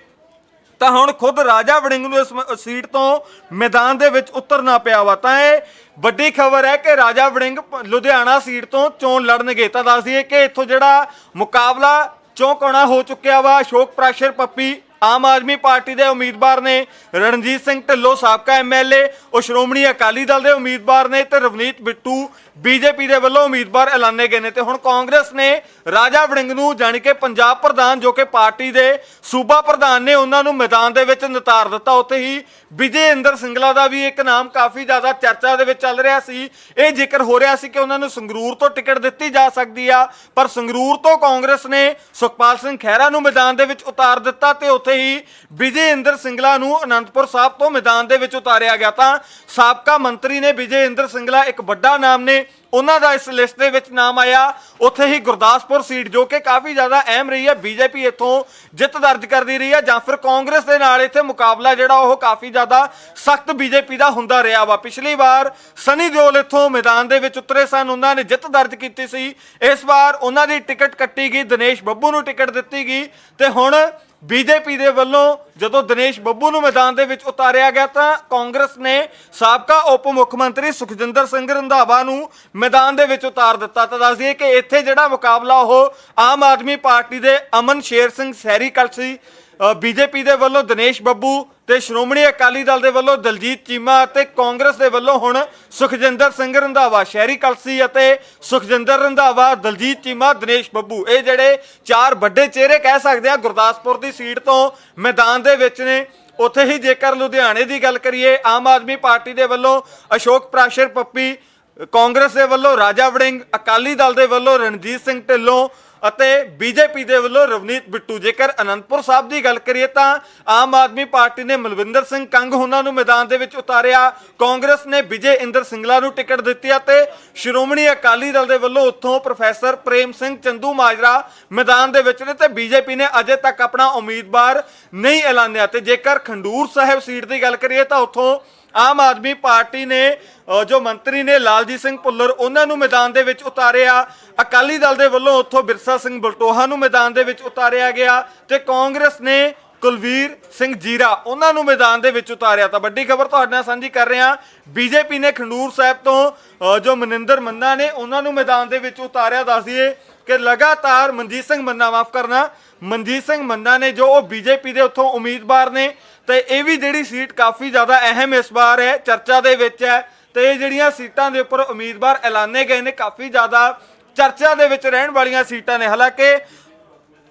ਤਾਂ ਹੁਣ ਖੁਦ ਰਾਜਾ ਵੜਿੰਗ ਨੂੰ ਇਸ ਸੀਟ ਤੋਂ ਮੈਦਾਨ ਦੇ ਵਿੱਚ ਉਤਰਨਾ ਪਿਆ ਵਾ। ਤਾਂ ਇਹ ਵੱਡੀ ਖਬਰ ਹੈ ਕਿ ਰਾਜਾ ਵੜਿੰਗ ਲੁਧਿਆਣਾ ਸੀਟ ਤੋਂ ਚੋਣ ਲੜਨਗੇ। ਤਾਂ ਦੱਸ ਦਈਏ ਕਿ ਇੱਥੋਂ ਜਿਹੜਾ ਮੁਕਾਬਲਾ ਚੌਂਕਾਉਣਾ ਹੋ ਚੁੱਕਿਆ ਵਾ, ਅਸ਼ੋਕ ਪ੍ਰਾਸ਼ਰ ਪੱਪੀ ਆਮ ਆਦਮੀ ਪਾਰਟੀ ਦੇ ਉਮੀਦਵਾਰ ਨੇ, ਰਣਜੀਤ ਸਿੰਘ ਢਿੱਲੋਂ ਸਾਬਕਾ ਐਮਐਲਏ ਉਹ ਸ਼੍ਰੋਮਣੀ ਅਕਾਲੀ ਦਲ ਦੇ ਉਮੀਦਵਾਰ ਨੇ ਤੇ ਰਵਨੀਤ ਬਿੱਟੂ ਬੀਜੇਪੀ ਦੇ ਵੱਲੋਂ ਉਮੀਦਵਾਰ ਐਲਾਨੇ ਗਏ ਨੇ ਤੇ ਹੁਣ ਕਾਂਗਰਸ ਨੇ ਰਾਜਾ ਵੜਿੰਗ ਨੂੰ ਜਾਣੀ ਕਿ ਪੰਜਾਬ ਪ੍ਰਧਾਨ ਜੋ ਕਿ ਪਾਰਟੀ ਦੇ ਸੂਬਾ ਪ੍ਰਧਾਨ ਨੇ ਉਹਨਾਂ ਨੂੰ ਮੈਦਾਨ ਦੇ ਵਿੱਚ ਨਤਾਰ ਦਿੱਤਾ। ਉੱਥੇ ਹੀ ਵਿਜੇ ਇੰਦਰ ਸਿੰਗਲਾ ਦਾ ਵੀ ਇੱਕ ਨਾਮ ਕਾਫੀ ਜ਼ਿਆਦਾ ਚਰਚਾ ਦੇ ਵਿੱਚ ਚੱਲ ਰਿਹਾ ਸੀ। ਇਹ ਜ਼ਿਕਰ ਹੋ ਰਿਹਾ ਸੀ ਕਿ ਉਹਨਾਂ ਨੂੰ ਸੰਗਰੂਰ ਤੋਂ ਟਿਕਟ ਦਿੱਤੀ ਜਾ ਸਕਦੀ ਆ, ਪਰ ਸੰਗਰੂਰ ਤੋਂ ਕਾਂਗਰਸ ਨੇ ਸੁਖਪਾਲ ਸਿੰਘ ਖਹਿਰਾ ਨੂੰ ਮੈਦਾਨ ਦੇ ਵਿੱਚ ਉਤਾਰ ਦਿੱਤਾ ਤੇ ਉੱਥੇ ਹੀ ਵਿਜੇ ਇੰਦਰ ਸਿੰਗਲਾ ਨੂੰ ਅਨੰਦਪੁਰ ਸਾਹਿਬ ਤੋਂ ਮੈਦਾਨ ਦੇ ਵਿੱਚ ਉਤਾਰਿਆ ਗਿਆ। ਤਾਂ ਸਾਬਕਾ ਮੰਤਰੀ ਨੇ ਵਿਜੇ ਇੰਦਰ ਸਿੰਗਲਾ ਇੱਕ ਵੱਡਾ ਨਾਮ ਨੇ ਉਹਨਾਂ ਦਾ ਇਸ ਲਿਸਟ ਦੇ ਵਿੱਚ ਨਾਮ ਆਇਆ। ਉੱਥੇ ਹੀ ਗੁਰਦਾਸਪੁਰ ਸੀਟ, ਜੋ ਕਿ ਕਾਫੀ ਜ਼ਿਆਦਾ ਅਹਿਮ ਰਹੀ ਹੈ। ਬੀਜੇਪੀ ਇੱਥੋਂ ਜਿੱਤ ਦਰਜ ਕਰਦੀ ਰਹੀ ਹੈ ਜਾਂ ਫਿਰ ਕਾਂਗਰਸ ਦੇ ਨਾਲ ਇੱਥੇ ਮੁਕਾਬਲਾ ਜਿਹੜਾ ਉਹ ਕਾਫੀ ਜ਼ਿਆਦਾ ਸਖਤ ਬੀਜੇਪੀ ਦਾ ਹੁੰਦਾ ਰਿਹਾ ਵਾ। ਪਿਛਲੀ ਵਾਰ ਸਨੀ ਦਿਓਲ ਇੱਥੋਂ ਮੈਦਾਨ ਦੇ ਵਿੱਚ ਉਤਰੇ ਸਨ। ਉਹਨਾਂ ਨੇ ਜਿੱਤ ਦਰਜ ਕੀਤੀ ਸੀ। ਇਸ ਵਾਰ ਉਹਨਾਂ ਦੀ ਟਿਕਟ ਕੱਟੀ ਗਈ। ਦਿਨੇਸ਼ ਬੱਬੂ ਨੂੰ ਟਿਕਟ ਦਿੱਤੀ ਗਈ। ਤੇ ਹੁਣ ਬੀਜੇਪੀ ਦੇ ਵੱਲੋਂ ਜਦੋਂ ਦਿਨੇਸ਼ ਬੱਬੂ ਨੂੰ ਮੈਦਾਨ ਦੇ ਵਿੱਚ ਉਤਾਰਿਆ ਗਿਆ ਤਾਂ ਕਾਂਗਰਸ ਨੇ ਸਾਬਕਾ ਉਪ ਮੁੱਖ ਮੰਤਰੀ ਸੁਖਜਿੰਦਰ ਸਿੰਘ ਰੰਧਾਵਾ ਨੂੰ ਮੈਦਾਨ ਦੇ ਵਿੱਚ ਉਤਾਰ ਦਿੱਤਾ। ਤਾਂ ਦੱਸ ਦਈਏ ਕਿ ਇੱਥੇ ਜਿਹੜਾ ਮੁਕਾਬਲਾ ਉਹ ਆਮ ਆਦਮੀ ਪਾਰਟੀ ਦੇ ਅਮਨ ਸ਼ੇਰ ਸਿੰਘ ਸਹਿਰੀ ਕਲਸੀ ਬੀਜੇਪੀ ਦੇ ਵੱਲੋਂ ਦਿਨੇਸ਼ ਬੱਬੂ ਤੇ ਸ਼੍ਰੋਮਣੀ ਅਕਾਲੀ ਦਲ ਦੇ ਵੱਲੋਂ ਦਲਜੀਤ ਚੀਮਾ ਅਤੇ ਕਾਂਗਰਸ ਦੇ ਵੱਲੋਂ ਹੁਣ ਸੁਖਜਿੰਦਰ ਸਿੰਘ ਰੰਧਾਵਾ, ਸ਼ਹਿਰੀ ਕਲਸੀ ਅਤੇ ਸੁਖਜਿੰਦਰ ਰੰਧਾਵਾ, ਦਲਜੀਤ ਚੀਮਾ, ਦਿਨੇਸ਼ ਬੱਬੂ, ਇਹ ਜਿਹੜੇ ਚਾਰ ਵੱਡੇ ਚਿਹਰੇ ਕਹਿ ਸਕਦੇ ਆ, ਗੁਰਦਾਸਪੁਰ ਦੀ ਸੀਟ ਤੋਂ ਮੈਦਾਨ ਦੇ ਵਿੱਚ ਨੇ। ਉੱਥੇ ਹੀ ਜੇਕਰ ਲੁਧਿਆਣੇ ਦੀ ਗੱਲ ਕਰੀਏ, ਆਮ ਆਦਮੀ ਪਾਰਟੀ ਦੇ ਵੱਲੋਂ ਅਸ਼ੋਕ ਪ੍ਰਾਸ਼ਰ ਪੱਪੀ ਕਾਂਗਰਸ ਦੇ ਵੱਲੋਂ ਰਾਜਾ ਵੜਿੰਗ, ਅਕਾਲੀ ਦਲ ਦੇ ਵੱਲੋਂ ਰਣਜੀਤ ਸਿੰਘ ਢਿੱਲੋਂ ਅਤੇ ਬੀਜੇਪੀ ਦੇ ਵੱਲੋਂ ਰਵਨੀਤ ਬਿੱਟੂ ਜੇਕਰ ਅਨੰਦਪੁਰ ਸਾਹਿਬ ਦੀ ਗੱਲ ਕਰੀਏ ਤਾਂ ਆਮ ਆਦਮੀ ਪਾਰਟੀ ਨੇ ਮਲਵਿੰਦਰ ਸਿੰਘ ਕੰਗ ਉਹਨਾਂ ਨੂੰ ਮੈਦਾਨ ਦੇ ਵਿੱਚ ਉਤਾਰਿਆ। ਕਾਂਗਰਸ ਨੇ ਵਿਜੇ ਇੰਦਰ ਸਿੰਗਲਾ ਨੂੰ ਟਿਕਟ ਦਿੱਤੀ ਅਤੇ ਸ਼੍ਰੋਮਣੀ ਅਕਾਲੀ ਦਲ ਦੇ ਵੱਲੋਂ ਉੱਥੋਂ ਪ੍ਰੋਫੈਸਰ ਪ੍ਰੇਮ ਸਿੰਘ ਚੰਦੂ ਮਾਜਰਾ ਮੈਦਾਨ ਦੇ ਵਿੱਚ ਨੇ ਤੇ ਬੀਜੇਪੀ ਨੇ ਅਜੇ ਤੱਕ ਆਪਣਾ ਉਮੀਦਵਾਰ ਨਹੀਂ ਐਲਾਨਿਆ। ਤੇ ਜੇਕਰ ਖੰਡੂਰ ਸਾਹਿਬ ਸੀਟ ਦੀ ਗੱਲ ਕਰੀਏ ਤਾਂ ਉੱਥੋਂ ਆਮ ਆਦਮੀ ਪਾਰਟੀ ਨੇ ਜੋ ਮੰਤਰੀ ਨੇ ਲਾਲਜੀਤ ਸਿੰਘ ਭੁੱਲਰ, ਉਹਨਾਂ ਨੂੰ ਮੈਦਾਨ ਦੇ ਵਿੱਚ ਉਤਾਰਿਆ। ਅਕਾਲੀ ਦਲ ਦੇ ਵੱਲੋਂ ਉੱਥੋਂ ਬਿਰਸਾ ਸਿੰਘ ਬਲਟੋਹਾ ਨੂੰ ਮੈਦਾਨ ਦੇ ਵਿੱਚ ਉਤਾਰਿਆ ਗਿਆ ਤੇ ਕਾਂਗਰਸ ਨੇ ਕੁਲਵੀਰ ਸਿੰਘ ਜੀਰਾ, ਉਹਨਾਂ ਨੂੰ ਮੈਦਾਨ ਦੇ ਵਿੱਚ ਉਤਾਰਿਆ। ਤਾਂ ਵੱਡੀ ਖਬਰ ਤੁਹਾਡੇ ਨਾਲ ਸਾਂਝੀ ਕਰ ਰਹੇ ਹਾਂ ਬੀਜੇਪੀ ਨੇ ਖੰਡੂਰ ਸਾਹਿਬ ਤੋਂ ਜੋ ਮਨਿੰਦਰ ਮੰਨਾ ਨੇ, ਉਹਨਾਂ ਨੂੰ ਮੈਦਾਨ ਦੇ ਵਿੱਚ ਉਤਾਰਿਆ। ਦੱਸ ਦਈਏ ਕਿ ਲਗਾਤਾਰ ਮਨਜੀਤ ਸਿੰਘ ਮੰਨਾ, ਮਾਫ ਕਰਨਾ, ਮਨਜੀਤ ਸਿੰਘ ਮੰਨਾ ਨੇ ਜੋ ਉਹ ਬੀਜੇਪੀ ਦੇ ਉੱਥੋਂ ਉਮੀਦਵਾਰ ਨੇ ਤੇ ਇਹ ਵੀ ਜਿਹੜੀ ਸੀਟ ਕਾਫੀ ਜ਼ਿਆਦਾ ਅਹਿਮ ਇਸ ਵਾਰ ਹੈ, ਚਰਚਾ ਦੇ ਵਿੱਚ ਹੈ ਤੇ ਇਹ ਜਿਹੜੀਆਂ ਸੀਟਾਂ ਦੇ ਉੱਪਰ ਉਮੀਦਵਾਰ ਐਲਾਨੇ ਗਏ ਨੇ, ਕਾਫੀ ਜ਼ਿਆਦਾ ਚਰਚਾ ਦੇ ਵਿੱਚ ਰਹਿਣ ਵਾਲੀਆਂ ਸੀਟਾਂ ਨੇ। ਹਾਲਾਂਕਿ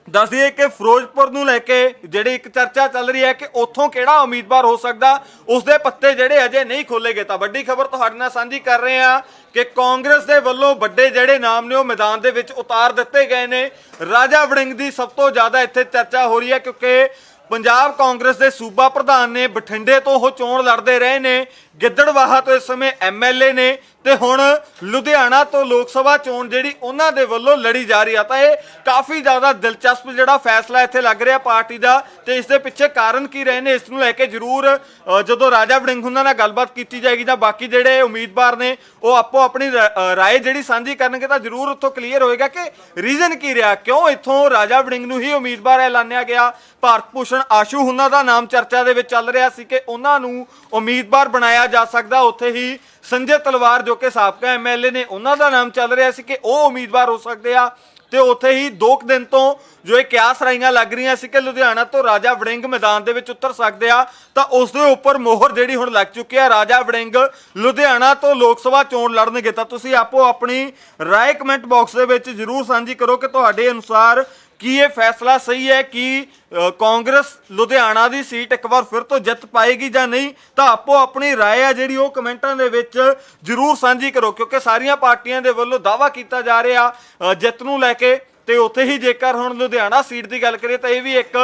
ਦੱਸ ਦਈਏ ਕਿ ਫਿਰੋਜ਼ਪੁਰ ਨੂੰ ਲੈ ਕੇ ਜਿਹੜੀ ਇੱਕ ਚਰਚਾ ਚੱਲ ਰਹੀ ਹੈ ਕਿ ਉੱਥੋਂ ਕਿਹੜਾ ਉਮੀਦਵਾਰ ਹੋ ਸਕਦਾ, ਉਸ ਦੇ ਪੱਤੇ ਜਿਹੜੇ ਅਜੇ ਨਹੀਂ ਖੋਲੇ ਗਏ। ਤਾਂ ਵੱਡੀ ਖਬਰ ਤੁਹਾਡੇ ਨਾਲ ਸਾਂਝੀ ਕਰ ਰਹੇ ਹਾਂ ਕਿ ਕਾਂਗਰਸ ਦੇ ਵੱਲੋਂ ਵੱਡੇ ਜਿਹੜੇ ਨਾਮ ਨੇ ਉਹ ਮੈਦਾਨ ਦੇ ਵਿੱਚ ਉਤਾਰ ਦਿੱਤੇ ਗਏ ਨੇ। ਰਾਜਾ ਵੜਿੰਗ ਦੀ ਸਭ ਤੋਂ ਜ਼ਿਆਦਾ ਇੱਥੇ ਚਰਚਾ ਹੋ ਰਹੀ ਹੈ ਕਿਉਂਕਿ ਪੰਜਾਬ ਕਾਂਗਰਸ ਦੇ ਸੂਬਾ ਪ੍ਰਧਾਨ ਨੇ ਬਠਿੰਡੇ ਤੋਂ ਉਹ ਚੋਣ ਲੜਦੇ ਰਹੇ ਨੇ। ਗਿੱਦੜਵਾਹਾ ਤੋਂ ਇਸ ਸਮੇਂ ਐਮਐਲਏ ਨੇ ਤੇ ਹੁਣ ਲੁਧਿਆਣਾ ਤੋਂ ਲੋਕ ਸਭਾ ਚੋਣ ਜਿਹੜੀ ਉਹਨਾਂ ਦੇ ਵੱਲੋਂ ਲੜੀ ਜਾ ਰਹੀ ਆ, ਤਾਂ ਇਹ ਕਾਫੀ ਜ਼ਿਆਦਾ ਦਿਲਚਸਪ ਜਿਹੜਾ ਫੈਸਲਾ ਇੱਥੇ ਲੱਗ ਰਿਹਾ ਪਾਰਟੀ ਦਾ ਤੇ ਇਸ ਦੇ ਪਿੱਛੇ ਕਾਰਨ ਕੀ ਰਹੇ ਨੇ, ਇਸ ਨੂੰ ਲੈ ਕੇ ਜ਼ਰੂਰ ਜਦੋਂ ਰਾਜਾ ਵੜਿੰਗ ਉਹਨਾਂ ਨਾਲ ਗੱਲਬਾਤ ਕੀਤੀ ਜਾਏਗੀ ਤਾਂ ਬਾਕੀ ਜਿਹੜੇ ਉਮੀਦਵਾਰ ਨੇ, ਉਹ ਆਪੋ ਆਪਣੀ ਰਾ- ਰਾਏ ਜਿਹੜੀ ਸਾਂਝੀ ਕਰਨਗੇ ਤਾਂ ਜ਼ਰੂਰ ਉੱਥੋਂ ਕਲੀਅਰ ਹੋਏਗਾ ਕਿ ਰੀਜ਼ਨ ਕੀ ਰਿਹਾ, ਕਿਉਂ ਇੱਥੋਂ ਰਾਜਾ ਵੜਿੰਗ ਨੂੰ ਹੀ ਉਮੀਦਵਾਰ ਐਲਾਨਿਆ ਗਿਆ? ਭਾਰਤ ਭੂਸ਼ਣ ਆਸ਼ੂ ਉਹਨਾਂ ਦਾ ਨਾਮ ਚਰਚਾ ਦੇ ਵਿੱਚ ਚੱਲ ਰਿਹਾ ਸੀ ਕਿ ਉਹਨਾਂ ਨੂੰ ਉਮੀਦਵਾਰ ਬਣਾਇਆ ਜਾ ਸਕਦਾ। ਉੱਥੇ ਹੀ ਸੰਜੇ ਤਲਵਾਰ, ਜੋ ਕਿ ਸਾਬਕਾ ਐਮਐਲਏ ਨੇ, ਉਹਨਾਂ ਦਾ ਨਾਮ ਚੱਲ ਰਿਹਾ ਸੀ ਕਿ ਉਹ ਉਮੀਦਵਾਰ ਹੋ ਸਕਦੇ ਆ। ਤੇ ਉੱਥੇ ਹੀ 2 ਦਿਨ ਤੋਂ ਜੋ ਇਹ ਕਿਆਸ ਰਾਈਆਂ ਲੱਗ ਰਹੀਆਂ ਸੀ ਕਿ ਲੁਧਿਆਣਾ ਤੋਂ ਰਾਜਾ ਵੜਿੰਗ ਮੈਦਾਨ ਦੇ ਵਿੱਚ ਉਤਰ ਸਕਦੇ ਆ, ਤਾਂ ਉਸ ਦੇ ਉੱਪਰ ਮੋਹਰ ਜਿਹੜੀ ਹੁਣ ਲੱਗ ਚੁੱਕੀ ਆ। ਰਾਜਾ ਵੜਿੰਗ ਲੁਧਿਆਣਾ ਤੋਂ ਲੋਕ ਸਭਾ ਚੋਣ ਲੜਨਗੇ। ਤਾਂ ਤੁਸੀਂ ਆਪੋ ਆਪਣੀ ਰਾਏ ਕਮੈਂਟ ਬਾਕਸ ਦੇ ਵਿੱਚ ਜਰੂਰ ਸਾਂਝੀ ਕਰੋ ਕਿ ਤੁਹਾਡੇ ਅਨੁਸਾਰ ਕੀ ਇਹ ਫੈਸਲਾ ਸਹੀ ਹੈ ਕਿ ਕਾਂਗਰਸ ਲੁਧਿਆਣਾ ਦੀ ਸੀਟ ਇੱਕ ਵਾਰ ਫਿਰ ਤੋਂ ਜਿੱਤ ਪਾਏਗੀ ਜਾਂ ਨਹੀਂ? ਤਾਂ ਆਪੋ ਆਪਣੀ ਰਾਏ ਆ ਜਿਹੜੀ ਉਹ ਕਮੈਂਟਾਂ ਦੇ ਵਿੱਚ ਜਰੂਰ ਸਾਂਝੀ ਕਰੋ, ਕਿਉਂਕਿ ਸਾਰੀਆਂ ਪਾਰਟੀਆਂ ਦੇ ਵੱਲੋਂ ਦਾਵਾ ਕੀਤਾ ਜਾ ਰਿਹਾ ਜਿੱਤ ਨੂੰ ਲੈ ਕੇ। ਤੇ ਉੱਥੇ ਹੀ ਜੇਕਰ ਹੁਣ ਲੁਧਿਆਣਾ ਸੀਟ ਦੀ ਗੱਲ ਕਰੀਏ ਤਾਂ ਇਹ ਵੀ ਇੱਕ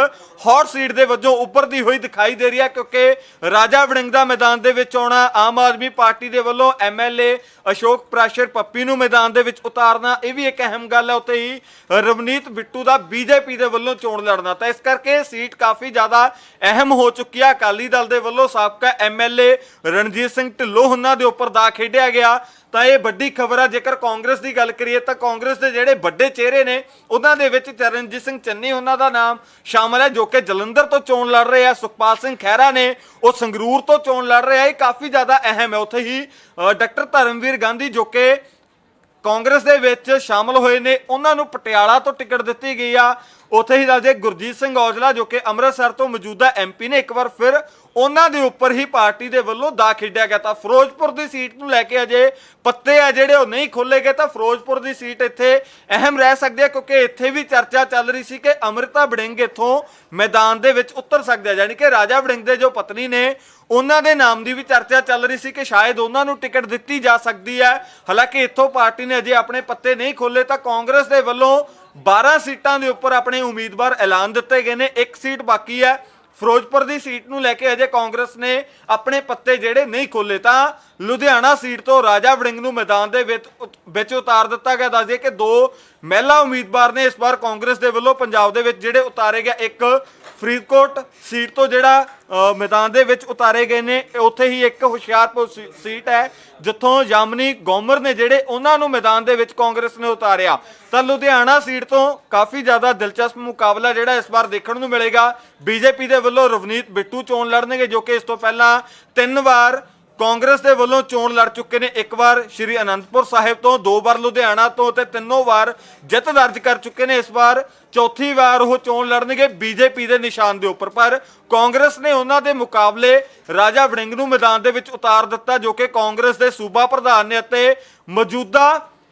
ਹੌਟ ਸੀਟ ਦੇ ਵਜੋਂ ਉੱਭਰਦੀ ਹੋਈ ਦਿਖਾਈ ਦੇ ਰਹੀ ਹੈ, ਕਿਉਂਕਿ ਰਾਜਾ ਵੜਿੰਗ ਦਾ ਮੈਦਾਨ ਦੇ ਵਿੱਚ ਆਉਣਾ ਆਮ ਆਦਮੀ ਪਾਰਟੀ ਦੇ ਵੱਲੋਂ ਐਮਐਲਏ ਅਸ਼ੋਕ ਪ੍ਰਾਸ਼ਰ ਪੱਪੀ ਨੂੰ ਮੈਦਾਨ ਦੇ ਵਿੱਚ ਉਤਾਰਨਾ, ਇਹ ਵੀ ਇੱਕ ਅਹਿਮ ਗੱਲ ਹੈ। ਉੱਥੇ ਹੀ ਰਵਨੀਤ ਬਿੱਟੂ ਦਾ ਬੀਜੇਪੀ ਦੇ ਵੱਲੋਂ ਚੋਣ ਲੜਨਾ। ਤਾਂ ਇਸ ਕਰਕੇ ਸੀਟ ਕਾਫੀ ਜ਼ਿਆਦਾ ਅਹਿਮ ਹੋ ਚੁੱਕੀ ਹੈ। ਅਕਾਲੀ ਦਲ ਦੇ ਵੱਲੋਂ ਸਾਬਕਾ ਐਮਐਲਏ ਰਣਜੀਤ ਸਿੰਘ ਢਿੱਲੋਂ ਉਹਨਾਂ ਦੇ ਉੱਪਰ ਦਾ ਖੇਡਿਆ ਗਿਆ। ਤਾਂ ਇਹ ਵੱਡੀ ਖਬਰ ਆ, ਜੇਕਰ ਕਾਂਗਰਸ ਦੀ ਗੱਲ ਕਰੀਏ ਤਾਂ ਕਾਂਗਰਸ ਦੇ ਜਿਹੜੇ ਵੱਡੇ ਚਿਹਰੇ ਨੇ, ਉਹਨਾਂ ਦੇ ਵਿੱਚ ਚਰਨਜੀਤ ਸਿੰਘ ਚੰਨੀ ਉਹਨਾਂ ਦਾ ਨਾਮ ਸ਼ਾਮਲ ਹੈ, ਜੋ ਕਿ ਜਲੰਧਰ ਤੋਂ ਚੋਣ ਲੜ ਰਹੇ ਆ, ਸੁਖਪਾਲ ਸਿੰਘ ਖਹਿਰਾ ਨੇ, ਉਹ ਸੰਗਰੂਰ ਤੋਂ ਚੋਣ ਲੜ ਰਹੇ ਆ, ਇਹ ਕਾਫੀ ਜ਼ਿਆਦਾ ਅਹਿਮ ਹੈ। ਉੱਥੇ ਹੀ ਡਾਕਟਰ ਧਰਮਵੀਰ ਗਾਂਧੀ, ਜੋ ਕਿ ਕਾਂਗਰਸ ਦੇ ਵਿੱਚ ਸ਼ਾਮਲ ਹੋਏ ਨੇ, ਉਹਨਾਂ ਨੂੰ ਪਟਿਆਲਾ ਤੋਂ ਟਿਕਟ ਦਿੱਤੀ ਗਈ ਆ। ਉੱਥੇ ਹੀ ਦੱਸਦੇ, ਗੁਰਜੀਤ ਸਿੰਘ ਔਜਲਾ, ਜੋ ਕਿ ਅੰਮ੍ਰਿਤਸਰ ਤੋਂ ਮੌਜੂਦਾ ਐਮਪੀ ਨੇ, ਇੱਕ ਵਾਰ ਫਿਰ ਉਹਨਾਂ ਦੇ ਉੱਪਰ ਹੀ ਪਾਰਟੀ ਦੇ ਵੱਲੋਂ ਦਾ ਖੇਡਿਆ ਗਿਆ ਤਾਂ ਫਿਰੋਜ਼ਪੁਰ ਦੀ ਸੀਟ ਨੂੰ ਲੈ ਕੇ ਅਜੇ ਪੱਤੇ ਆ ਜਿਹੜੇ ਉਹ ਨਹੀਂ ਖੋਲੇ ਗਏ ਤਾਂ ਫਿਰੋਜ਼ਪੁਰ ਦੀ ਸੀਟ ਇੱਥੇ ਅਹਿਮ ਰਹਿ ਸਕਦੀ ਹੈ ਕਿਉਂਕਿ ਇੱਥੇ ਵੀ ਚਰਚਾ ਚੱਲ ਰਹੀ ਸੀ ਕਿ ਅਮ੍ਰਿਤਾ ਵੜਿੰਗ ਇੱਥੋਂ ਮੈਦਾਨ ਦੇ ਵਿੱਚ ਉਤਰ ਸਕਦੇ ਆ ਯਾਨੀ ਕਿ ਰਾਜਾ ਵੜਿੰਗ ਦੇ ਜੋ ਪਤਨੀ ਨੇ, ਉਹਨਾਂ ਦੇ ਨਾਮ ਦੀ ਵੀ ਚਰਚਾ ਚੱਲ ਰਹੀ ਸੀ ਕਿ ਸ਼ਾਇਦ ਉਹਨਾਂ ਨੂੰ ਟਿਕਟ ਦਿੱਤੀ ਜਾ ਸਕਦੀ ਹੈ। ਹਾਲਾਂਕਿ ਇੱਥੋਂ ਪਾਰਟੀ ਨੇ ਅਜੇ ਆਪਣੇ ਪੱਤੇ ਨਹੀਂ ਖੋਲੇ ਤਾਂ ਕਾਂਗਰਸ ਦੇ ਵੱਲੋਂ 12 ਸੀਟਾਂ ਦੇ ਉੱਪਰ ਆਪਣੇ ਉਮੀਦਵਾਰ ਐਲਾਨ ਦਿੱਤੇ ਗਏ ਨੇ, ਇੱਕ ਸੀਟ ਬਾਕੀ ਹੈ। ਫਿਰੋਜ਼ਪੁਰ ਦੀ ਸੀਟ ਨੂੰ ਲੈ ਕੇ ਅਜੇ ਕਾਂਗਰਸ ਨੇ ਆਪਣੇ ਪੱਤੇ ਜਿਹੜੇ ਨਹੀਂ ਖੋਲੇ ਤਾਂ ਲੁਧਿਆਣਾ ਸੀਟ ਤੋਂ ਰਾਜਾ ਵੜਿੰਗ ਨੂੰ ਮੈਦਾਨ ਦੇ ਵਿੱਚ ਉਤਾਰ ਦਿੱਤਾ ਗਿਆ। ਦੱਸਦੇ ਕਿ ਦੋ ਮਹਿਲਾ ਉਮੀਦਵਾਰ ਨੇ ਇਸ ਵਾਰ ਕਾਂਗਰਸ ਦੇ ਵੱਲੋਂ ਪੰਜਾਬ ਦੇ ਵਿੱਚ ਜਿਹੜੇ ਉਤਾਰੇ ਗਏ, ਇੱਕ ਫਰੀਦਕੋਟ ਸੀਟ ਤੋਂ ਜਿਹੜਾ ਮੈਦਾਨ ਦੇ ਵਿੱਚ ਉਤਾਰੇ ਗਏ ਨੇ, ਉੱਥੇ ਹੀ ਇੱਕ ਹੁਸ਼ਿਆਰਪੁਰ ਸੀ- ਸੀਟ ਹੈ। ਜਿੱਥੋਂ ਯਾਮਨੀ ਗੋਮਰ ਨੇ ਜਿਹੜੇ ਉਹਨਾਂ ਨੂੰ ਮੈਦਾਨ ਦੇ ਵਿੱਚ ਕਾਂਗਰਸ ਨੇ ਉਤਾਰਿਆ, ਤਾਂ ਲੁਧਿਆਣਾ ਸੀਟ ਤੋਂ ਕਾਫੀ ਜ਼ਿਆਦਾ ਦਿਲਚਸਪ ਮੁਕਾਬਲਾ ਜਿਹੜਾ ਇਸ ਵਾਰ ਦੇਖਣ ਨੂੰ ਮਿਲੇਗਾ। ਬੀਜੇਪੀ ਦੇ ਵੱਲੋਂ ਰਵਨੀਤ ਬਿੱਟੂ ਚੋਣ ਲੜਨਗੇ, ਜੋ ਕਿ ਇਸ ਤੋਂ ਪਹਿਲਾਂ ਤਿੰਨ ਵਾਰ ਕਾਂਗਰਸ ਦੇ ਵੱਲੋਂ ਚੋਣ ਲੜ ਚੁੱਕੇ ਨੇ। ਇੱਕ ਵਾਰ ਸ਼੍ਰੀ ਅਨੰਦਪੁਰ ਸਾਹਿਬ ਤੋਂ, ਦੋ ਵਾਰ ਲੁਧਿਆਣਾ ਤੋਂ ਤੇ ਤਿੰਨੋਂ ਵਾਰ ਜਿੱਤ ਦਰਜ ਕਰ ਚੁੱਕੇ ਨੇ। ਇਸ ਵਾਰ ਚੌਥੀ ਵਾਰ ਉਹ ਚੋਣ ਲੜਨਗੇ ਬੀਜੇਪੀ ਦੇ ਨਿਸ਼ਾਨ ਦੇ ਉੱਪਰ ਪਰ ਕਾਂਗਰਸ ਨੇ ਉਹਨਾਂ ਦੇ ਮੁਕਾਬਲੇ ਰਾਜਾ ਵੜਿੰਗ ਨੂੰ ਮੈਦਾਨ ਦੇ ਵਿੱਚ ਉਤਾਰ ਦਿੱਤਾ ਜੋ ਕਿ ਕਾਂਗਰਸ ਦੇ ਸੂਬਾ ਪ੍ਰਧਾਨ ਨੇ ਅਤੇ ਮੌਜੂਦਾ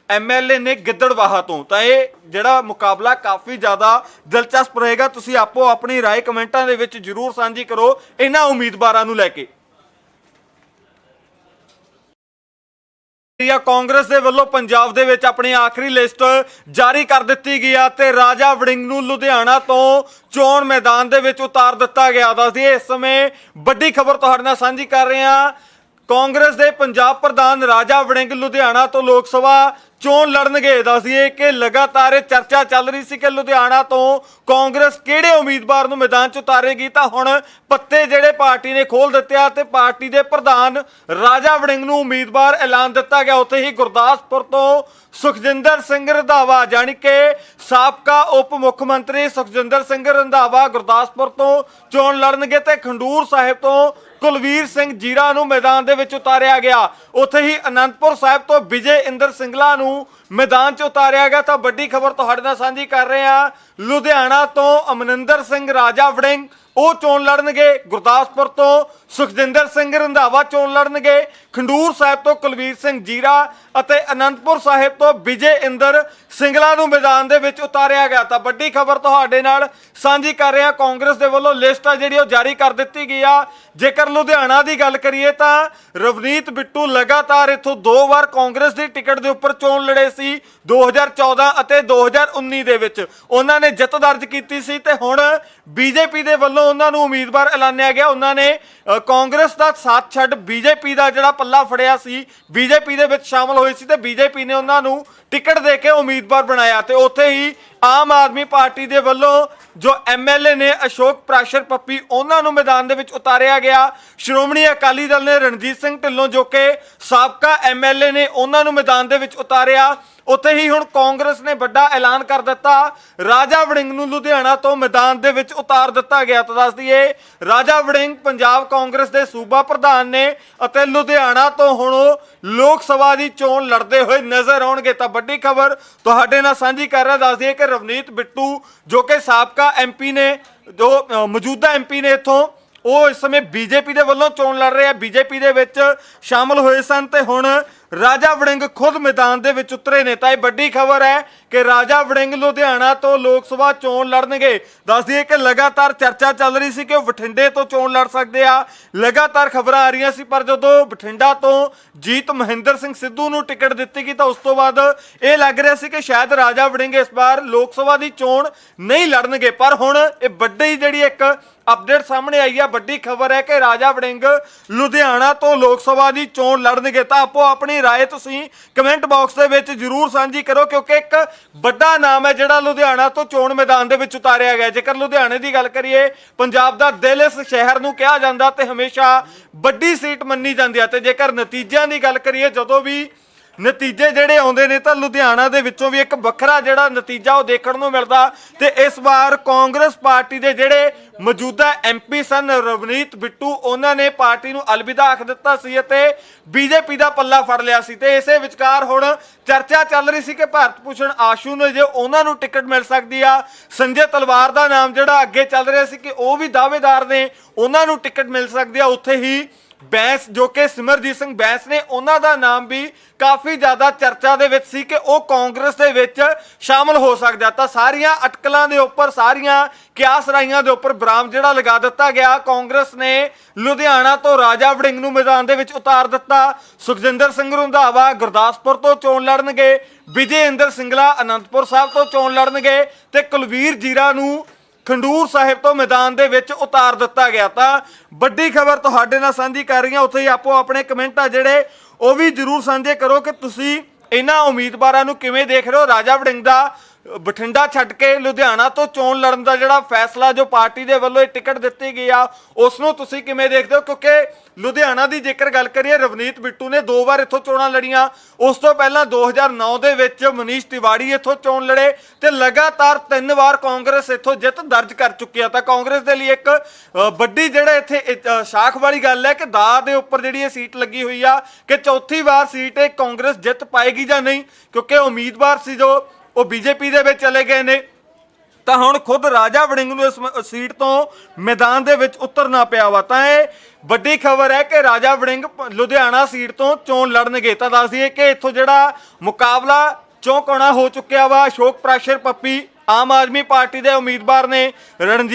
ਐਮਐਲਏ ਨੇ ਗਿੱਦੜਵਾਹਾ ਤੋਂ ਤਾਂ ਇਹ ਜਿਹੜਾ ਮੁਕਾਬਲਾ ਕਾਫੀ ਜ਼ਿਆਦਾ ਦਿਲਚਸਪ ਰਹੇਗਾ ਤੁਸੀਂ ਆਪੋ ਆਪਣੀ رائے ਕਮੈਂਟਾਂ ਦੇ ਵਿੱਚ ਜਰੂਰ ਸਾਂਝੀ ਕਰੋ ਇਹਨਾਂ ਉਮੀਦਵਾਰਾਂ ਨੂੰ ਲੈ ਕੇ ਇੰਡੀਆ ਕਾਂਗਰਸ ਦੇ ਵੱਲੋਂ ਪੰਜਾਬ ਦੇ ਵਿੱਚ ਆਪਣੀ ਆਖਰੀ ਲਿਸਟ ਜਾਰੀ ਕਰ ਦਿੱਤੀ ਗਈ ਆ ਤੇ ਰਾਜਾ ਵੜਿੰਗ ਨੂੰ ਲੁਧਿਆਣਾ ਤੋਂ ਚੋਣ ਮੈਦਾਨ ਦੇ ਵਿੱਚ ਉਤਾਰ ਦਿੱਤਾ ਗਿਆ। ਦੱਸਦੀ ਇਸ ਸਮੇਂ ਵੱਡੀ ਖਬਰ ਤੁਹਾਡੇ ਨਾਲ ਸਾਂਝੀ ਕਰ ਰਹੇ ਹਾਂ। ਕਾਂਗਰਸ ਦੇ ਪੰਜਾਬ ਪ੍ਰਧਾਨ ਰਾਜਾ ਵੜਿੰਗ ਲੁਧਿਆਣਾ ਤੋਂ ਲੋਕ ਸਭਾ ਚੋਣ ਲੜਨਗੇ। ਦੱਸਦੀਏ ਕਿ ਲਗਾਤਾਰ ਇਹ ਚਰਚਾ ਚੱਲ ਰਹੀ ਸੀ ਕਿ ਲੁਧਿਆਣਾ ਤੋਂ ਕਾਂਗਰਸ ਕਿਹੜੇ ਉਮੀਦਵਾਰ ਨੂੰ ਮੈਦਾਨ 'ਚ ਉਤਾਰੇਗੀ। ਤਾਂ ਹੁਣ ਪੱਤੇ ਜਿਹੜੇ ਪਾਰਟੀ ਨੇ ਖੋਲ ਦਿੱਤੇ ਆ ਤੇ ਪਾਰਟੀ ਦੇ ਪ੍ਰਧਾਨ ਰਾਜਾ ਵੜਿੰਗ ਨੂੰ ਉਮੀਦਵਾਰ ਐਲਾਨ ਦਿੱਤਾ ਗਿਆ। ਉੱਥੇ ਹੀ ਗੁਰਦਾਸਪੁਰ ਤੋਂ ਸੁਖਜਿੰਦਰ ਸਿੰਘ ਰੰਧਾਵਾ ਜਾਣੀ ਕਿ ਸਾਬਕਾ ਉਪ ਮੁੱਖ ਮੰਤਰੀ ਸੁਖਜਿੰਦਰ ਸਿੰਘ ਰੰਧਾਵਾ ਗੁਰਦਾਸਪੁਰ ਤੋਂ ਚੋਣ ਲੜਨਗੇ ਤੇ ਖੰਡੂਰ ਸਾਹਿਬ ਤੋਂ ਕੁਲਵੀਰ ਸਿੰਘ ਜੀਰਾ ਨੂੰ ਮੈਦਾਨ ਦੇ ਵਿੱਚ ਉਤਾਰਿਆ ਗਿਆ। ਉੱਥੇ ਹੀ ਅਨੰਦਪੁਰ ਸਾਹਿਬ ਤੋਂ ਵਿਜੇ ਇੰਦਰ ਸਿੰਗਲਾ ਨੂੰ ਮੈਦਾਨ 'ਚ ਉਤਾਰਿਆ ਗਿਆ। ਤਾਂ ਵੱਡੀ ਖਬਰ ਤੁਹਾਡੇ ਨਾਲ ਸਾਂਝੀ ਕਰ ਰਹੇ ਹਾਂ। ਲੁਧਿਆਣਾ ਤੋਂ ਅਮਨਿੰਦਰ ਸਿੰਘ ਰਾਜਾ ਵੜਿੰਗ, ਉਹ ਚੋਣ ਲੜਨਗੇ। ਗੁਰਦਾਸਪੁਰ ਤੋਂ ਸੁਖਜਿੰਦਰ ਸਿੰਘ ਰੰਧਾਵਾ ਚੋਣ ਲੜਨਗੇ। ਖੰਡੂਰ ਸਾਹਿਬ ਤੋਂ ਕੁਲਵੀਰ ਸਿੰਘ ਜੀਰਾ ਅਤੇ ਅਨੰਦਪੁਰ ਸਾਹਿਬ ਤੋਂ ਵਿਜੇ ਇੰਦਰ ਸਿੰਗਲਾ ਨੂੰ ਮੈਦਾਨ ਦੇ ਵਿੱਚ ਉਤਾਰਿਆ ਗਿਆ ਤਾਂ ਵੱਡੀ ਖਬਰ ਤੁਹਾਡੇ ਨਾਲ ਸਾਂਝੀ ਕਰ ਰਿਹਾ ਕਾਂਗਰਸ ਦੇ ਵੱਲੋਂ ਲਿਸਟ ਆ ਜਿਹੜੀ ਉਹ ਜਾਰੀ ਕਰ ਦਿੱਤੀ ਗਈ ਆ। ਜੇਕਰ ਲੁਧਿਆਣਾ ਦੀ ਗੱਲ ਕਰੀਏ ਤਾਂ ਰਵਨੀਤ ਬਿੱਟੂ ਲਗਾਤਾਰ ਇੱਥੋਂ ਦੋ ਵਾਰ ਕਾਂਗਰਸ ਦੀ ਟਿਕਟ ਦੇ ਉੱਪਰ ਚੋਣ ਲੜੇ ਸੀ 2014 ਅਤੇ 2019 ਦੇ ਵਿੱਚ। ਉਹਨਾਂ ਨੇ ਜਿੱਤ ਦਰਜ ਕੀਤੀ ਸੀ ਤੇ ਹੁਣ ਬੀਜੇਪੀ ਦੇ ਵੱਲੋਂ ਉਹਨਾਂ ਨੂੰ ਉਮੀਦਵਾਰ ਐਲਾਨਿਆ ਗਿਆ। ਉਹਨਾਂ ਨੇ ਕਾਂਗਰਸ ਦਾ ਸਾਥ ਛੱਡ ਬੀਜੇਪੀ ਦਾ ਜਿਹੜਾ ਪੱਲਾ ਫੜਿਆ ਸੀ। ਬੀਜੇਪੀ ਦੇ ਵਿੱਚ ਸ਼ਾਮਲ ਹੋਏ ਸੀ ਤੇ ਬੀਜੇਪੀ ਨੇ ਉਹਨਾਂ ਨੂੰ ਟਿਕਟ ਦੇ ਕੇ ਉਮੀਦਵਾਰ ਬਣਾਇਆ ਤੇ ਉੱਥੇ ਹੀ ਆਮ ਆਦਮੀ ਪਾਰਟੀ ਦੇ ਵੱਲੋਂ ਜੋ ਐਮਐਲਏ ਨੇ ਅਸ਼ੋਕ ਪ੍ਰਾਸ਼ਰ ਪੱਪੀ, ਉਹਨਾਂ ਨੂੰ ਮੈਦਾਨ ਦੇ ਵਿੱਚ ਉਤਾਰਿਆ ਗਿਆ। ਸ਼੍ਰੋਮਣੀ ਅਕਾਲੀ ਦਲ ਨੇ ਰਣਜੀਤ ਸਿੰਘ ਢਿੱਲੋਂ ਜੋ ਕਿ ਸਾਬਕਾ ਐਮਐਲਏ ਨੇ, ਉਹਨਾਂ ਨੂੰ ਮੈਦਾਨ ਦੇ ਵਿੱਚ ਉਤਾਰਿਆ। ਉੱਥੇ ਹੀ ਹੁਣ ਕਾਂਗਰਸ ਨੇ ਵੱਡਾ ਐਲਾਨ ਕਰ ਦਿੱਤਾ। ਰਾਜਾ ਵੜਿੰਗ ਨੂੰ ਲੁਧਿਆਣਾ ਤੋਂ ਮੈਦਾਨ ਦੇ ਵਿੱਚ ਉਤਾਰ ਦਿੱਤਾ ਗਿਆ। ਤਾਂ ਦੱਸ ਦਈਏ, ਰਾਜਾ ਵੜਿੰਗ ਪੰਜਾਬ ਕਾਂਗਰਸ ਦੇ ਸੂਬਾ ਪ੍ਰਧਾਨ ਨੇ ਅਤੇ ਲੁਧਿਆਣਾ ਤੋਂ ਹੁਣ ਉਹ ਲੋਕ ਸਭਾ ਦੀ ਚੋਣ ਲੜਦੇ ਹੋਏ ਨਜ਼ਰ ਆਉਣਗੇ। ਤਾਂ ਵੱਡੀ ਖਬਰ ਤੁਹਾਡੇ ਨਾਲ ਸਾਂਝੀ ਕਰ ਰਿਹਾ ਦੱਸ ਦਈਏ ਕਿ ਰਵਨੀਤ ਬਿੱਟੂ ਜੋ ਕਿ ਸਾਬਕਾ ਐਮਪੀ ਨੇ ਜੋ ਅ, ਮੌਜੂਦਾ ਐਮਪੀ ਨੇ ਇੱਥੋਂ ਉਹ ਇਸ ਸਮੇਂ ਬੀਜੇਪੀ ਦੇ ਵੱਲੋਂ ਚੋਣ ਲੜ ਰਹੇ ਆ। ਬੀਜੇਪੀ ਦੇ ਵਿੱਚ ਸ਼ਾਮਲ ਹੋਏ ਸਨ ਤੇ ਹੁਣ ਰਾਜਾ ਵੜਿੰਗ ਖੁਦ ਮੈਦਾਨ ਦੇ ਵਿੱਚ ਉਤਰੇ ਨੇ। ਤਾਂ ਇਹ ਵੱਡੀ ਖਬਰ ਹੈ ਕਿ ਰਾਜਾ ਵੜਿੰਗ ਲੁਧਿਆਣਾ ਤੋਂ ਲੋਕ ਸਭਾ ਚੋਣ ਲੜਨਗੇ। ਦੱਸ ਦਈਏ ਕਿ ਲਗਾਤਾਰ ਚਰਚਾ ਚੱਲ ਰਹੀ ਸੀ ਕਿ ਉਹ ਬਠਿੰਡੇ ਤੋਂ ਚੋਣ ਲੜ ਸਕਦੇ ਆ। ਲਗਾਤਾਰ ਖਬਰਾਂ ਆ ਰਹੀਆਂ ਸੀ, ਪਰ ਜਦੋਂ ਬਠਿੰਡਾ ਤੋਂ ਜੀਤ ਮਹਿੰਦਰ ਸਿੰਘ ਸਿੱਧੂ ਨੂੰ ਟਿਕਟ ਦਿੱਤੀ ਗਈ, ਤਾਂ ਉਸ ਤੋਂ ਬਾਅਦ ਇਹ ਲੱਗ ਰਿਹਾ ਸੀ ਕਿ ਸ਼ਾਇਦ ਰਾਜਾ ਵੜਿੰਗ ਇਸ ਵਾਰ ਲੋਕ ਸਭਾ ਦੀ ਚੋਣ ਨਹੀਂ ਲੜਨਗੇ। ਪਰ ਹੁਣ ਇਹ ਵੱਡੀ ਜਿਹੜੀ ਇੱਕ ਅਪਡੇਟ ਸਾਹਮਣੇ ਆਈ ਹੈ ਵੱਡੀ ਖਬਰ ਹੈ ਕਿ ਰਾਜਾ ਵੜਿੰਗ ਲੁਧਿਆਣਾ ਤੋਂ ਲੋਕ ਸਭਾ ਦੀ ਚੋਣ ਲੜਨਗੇ ਤਾਂ ਆਪੋ ਆਪਣੀ رائے ਤੁਸੀਂ ਕਮੈਂਟ ਬਾਕਸ ਦੇ ਵਿੱਚ ਜਰੂਰ ਸਾਂਝੀ ਕਰੋ ਕਿਉਂਕਿ ਇੱਕ ਵੱਡਾ ਨਾਮ ਹੈ ਜਿਹੜਾ ਲੁਧਿਆਣਾ ਤੋਂ ਚੋਣ ਮੈਦਾਨ ਦੇ ਵਿੱਚ ਉਤਾਰਿਆ ਗਿਆ ਜੇਕਰ ਲੁਧਿਆਣੇ ਦੀ ਗੱਲ ਕਰੀਏ ਪੰਜਾਬ ਦਾ ਦਿਲ ਇਸ ਸ਼ਹਿਰ ਨੂੰ ਕਿਹਾ ਜਾਂਦਾ ਤੇ ਹਮੇਸ਼ਾ ਵੱਡੀ ਸੀਟ ਮੰਨੀ ਜਾਂਦੀ ਹੈ ਤੇ ਜੇਕਰ ਨਤੀਜਿਆਂ ਦੀ ਗੱਲ ਕਰੀਏ ਜਦੋਂ ਵੀ ਨਤੀਜੇ ਜਿਹੜੇ ਆਉਂਦੇ ਨੇ ਤਾਂ ਲੁਧਿਆਣਾ ਦੇ ਵਿੱਚੋਂ ਵੀ ਇੱਕ ਵੱਖਰਾ ਜਿਹੜਾ ਨਤੀਜਾ ਉਹ ਦੇਖਣ ਨੂੰ ਮਿਲਦਾ ਤੇ ਇਸ ਵਾਰ ਕਾਂਗਰਸ ਪਾਰਟੀ ਦੇ ਜਿਹੜੇ ਮੌਜੂਦਾ ਐਮਪੀ ਸਨ, ਰਵਨੀਤ ਬਿੱਟੂ, ਉਹਨਾਂ ਨੇ ਪਾਰਟੀ ਨੂੰ ਅਲਵਿਦਾ ਆਖ ਦਿੱਤਾ ਸੀ ਅਤੇ ਬੀਜੇਪੀ ਦਾ ਪੱਲਾ ਫੜ ਲਿਆ ਸੀ ਤੇ ਇਸੇ ਵਿਚਕਾਰ ਹੁਣ ਚਰਚਾ ਚੱਲ ਰਹੀ ਸੀ ਕਿ ਭਾਰਤ ਭੂਸ਼ਣ ਆਸ਼ੂ ਨੇ ਜੇ ਉਹਨਾਂ ਨੂੰ ਟਿਕਟ ਮਿਲ ਸਕਦੀ ਆ। ਸੰਜੇ ਤਲਵਾਰ ਦਾ ਨਾਮ ਜਿਹੜਾ ਅੱਗੇ ਚੱਲ ਰਿਹਾ ਸੀ ਕਿ ਉਹ ਵੀ ਦਾਅਵੇਦਾਰ ਨੇ, ਉਹਨਾਂ ਨੂੰ ਟਿਕਟ ਮਿਲ ਸਕਦੀ ਆ। ਉੱਥੇ ਹੀ ਬੈਂਸ, ਜੋ ਕਿ ਸਿਮਰਜੀਤ ਸਿੰਘ ਬੈਂਸ ਨੇ, ਉਹਨਾਂ ਦਾ ਨਾਮ ਵੀ ਕਾਫੀ ਜ਼ਿਆਦਾ ਚਰਚਾ ਦੇ ਵਿੱਚ ਸੀ ਕਿ ਉਹ ਕਾਂਗਰਸ ਦੇ ਵਿੱਚ ਸ਼ਾਮਲ ਹੋ ਸਕਦਾ। ਤਾਂ ਸਾਰੀਆਂ ਅਟਕਲਾਂ ਦੇ ਉੱਪਰ, ਸਾਰੀਆਂ ਕਿਆਸ ਰਾਈਆਂ ਦੇ ਉੱਪਰ ਬਰਾਮ ਜਿਹੜਾ ਲਗਾ ਦਿੱਤਾ ਗਿਆ। ਕਾਂਗਰਸ ਨੇ ਲੁਧਿਆਣਾ ਤੋਂ ਰਾਜਾ ਵੜਿੰਗ ਨੂੰ ਮੈਦਾਨ ਦੇ ਵਿੱਚ ਉਤਾਰ ਦਿੱਤਾ। ਸੁਖਜਿੰਦਰ ਸਿੰਘ ਰੰਧਾਵਾ ਗੁਰਦਾਸਪੁਰ ਤੋਂ ਚੋਣ ਲੜਨਗੇ। ਵਿਜੇ ਇੰਦਰ ਸਿੰਗਲਾ ਅਨੰਦਪੁਰ ਸਾਹਿਬ ਤੋਂ ਚੋਣ ਲੜਨਗੇ। ਤੇ ਕੁਲਵੀਰ ਜੀਰਾ ਨੂੰ ਖੰਡੂਰ ਸਾਹਿਬ ਤੋਂ ਮੈਦਾਨ ਦੇ ਵਿੱਚ ਉਤਾਰ ਦਿੱਤਾ ਗਿਆ ਤਾਂ ਵੱਡੀ ਖਬਰ ਤੁਹਾਡੇ ਨਾਲ ਸਾਂਝੀ ਕਰ ਰਹੀ ਹਾਂ ਉੱਥੇ ਹੀ ਆਪੋ ਆਪਣੇ ਕਮੈਂਟ ਆ ਜਿਹੜੇ, ਉਹ ਵੀ ਜਰੂਰ ਸਾਂਝੇ ਕਰੋ ਕਿ ਤੁਸੀਂ ਇਹਨਾਂ ਉਮੀਦਵਾਰਾਂ ਨੂੰ ਕਿਵੇਂ ਦੇਖ ਰਹੇ ਹੋ। ਰਾਜਾ ਵੜਿੰਗ ਦਾ ਬਠਿੰਡਾ ਛੱਡ ਕੇ ਲੁਧਿਆਣਾ ਤੋਂ ਚੋਣ ਲੜਨ ਦਾ ਜਿਹੜਾ ਫੈਸਲਾ ਜੋ ਪਾਰਟੀ ਦੇ ਵੱਲੋਂ ਇਹ ਟਿਕਟ ਦਿੱਤੀ ਗਈ ਆ ਉਸ ਨੂੰ ਤੁਸੀਂ ਕਿਵੇਂ ਦੇਖਦੇ ਹੋ? ਕਿਉਂਕਿ ਲੁਧਿਆਣਾ ਦੀ ਜੇਕਰ ਗੱਲ ਕਰੀਏ, ਰਵਨੀਤ ਬਿੱਟੂ ਨੇ ਦੋ ਵਾਰ ਇੱਥੋਂ ਚੋਣਾਂ ਲੜੀਆਂ। ਉਸ ਤੋਂ ਪਹਿਲਾਂ 2009 ਦੇ ਵਿੱਚ ਮਨੀਸ਼ ਤਿਵਾੜੀ ਇੱਥੋਂ ਚੋਣ ਲੜੇ ਤੇ ਲਗਾਤਾਰ ਤਿੰਨ ਵਾਰ ਕਾਂਗਰਸ ਇੱਥੋਂ ਜਿੱਤ ਦਰਜ ਕਰ ਚੁੱਕੀ ਆ। ਤਾਂ ਕਾਂਗਰਸ ਦੇ ਲਈ ਇੱਕ ਵੱਡੀ ਜਿਹੜਾ ਇੱਥੇ ਸ਼ਾਖ ਵਾਲੀ ਗੱਲ ਹੈ ਕਿ ਦਾ ਦੇ ਉੱਪਰ ਜਿਹੜੀ ਇਹ ਸੀਟ ਲੱਗੀ ਹੋਈ ਆ ਕਿ ਚੌਥੀ ਵਾਰ ਸੀਟ ਇਹ ਕਾਂਗਰਸ ਜਿੱਤ ਪਾਏਗੀ ਜਾਂ ਨਹੀਂ। ਕਿਉਂਕਿ ਉਮੀਦਵਾਰ ਸੀ ਜੋ ਉਹ ਬੀਜੇਪੀ ਦੇ ਵਿੱਚ ਚਲੇ ਗਏ ਨੇ। ਤਾਂ ਹੁਣ ਖੁਦ ਰਾਜਾ ਵੜਿੰਗ ਨੂੰ ਇਸ ਸੀਟ ਤੋਂ ਮੈਦਾਨ ਦੇ ਵਿੱਚ ਉਤਰਨਾ ਪਿਆ ਵਾ। ਤਾਂ ਇਹ ਵੱਡੀ ਖਬਰ ਹੈ ਕਿ ਰਾਜਾ ਵੜਿੰਗ ਲੁਧਿਆਣਾ ਸੀਟ ਤੋਂ ਚੋਣ ਲੜਨਗੇ। ਤਾਂ ਦੱਸ ਦਈਏ ਕਿ ਇੱਥੋਂ ਜਿਹੜਾ ਮੁਕਾਬਲਾ ਚੌਂਕਾਣਾ ਹੋ ਚੁੱਕਿਆ ਵਾ ਅਸ਼ੋਕ ਪ੍ਰਾਸ਼ਰ ਪੱਪੀ ਆਮ ਆਦਮੀ ਪਾਰਟੀ ਦੇ ਉਮੀਦਵਾਰ ਨੇ ਰਣਜੀਤ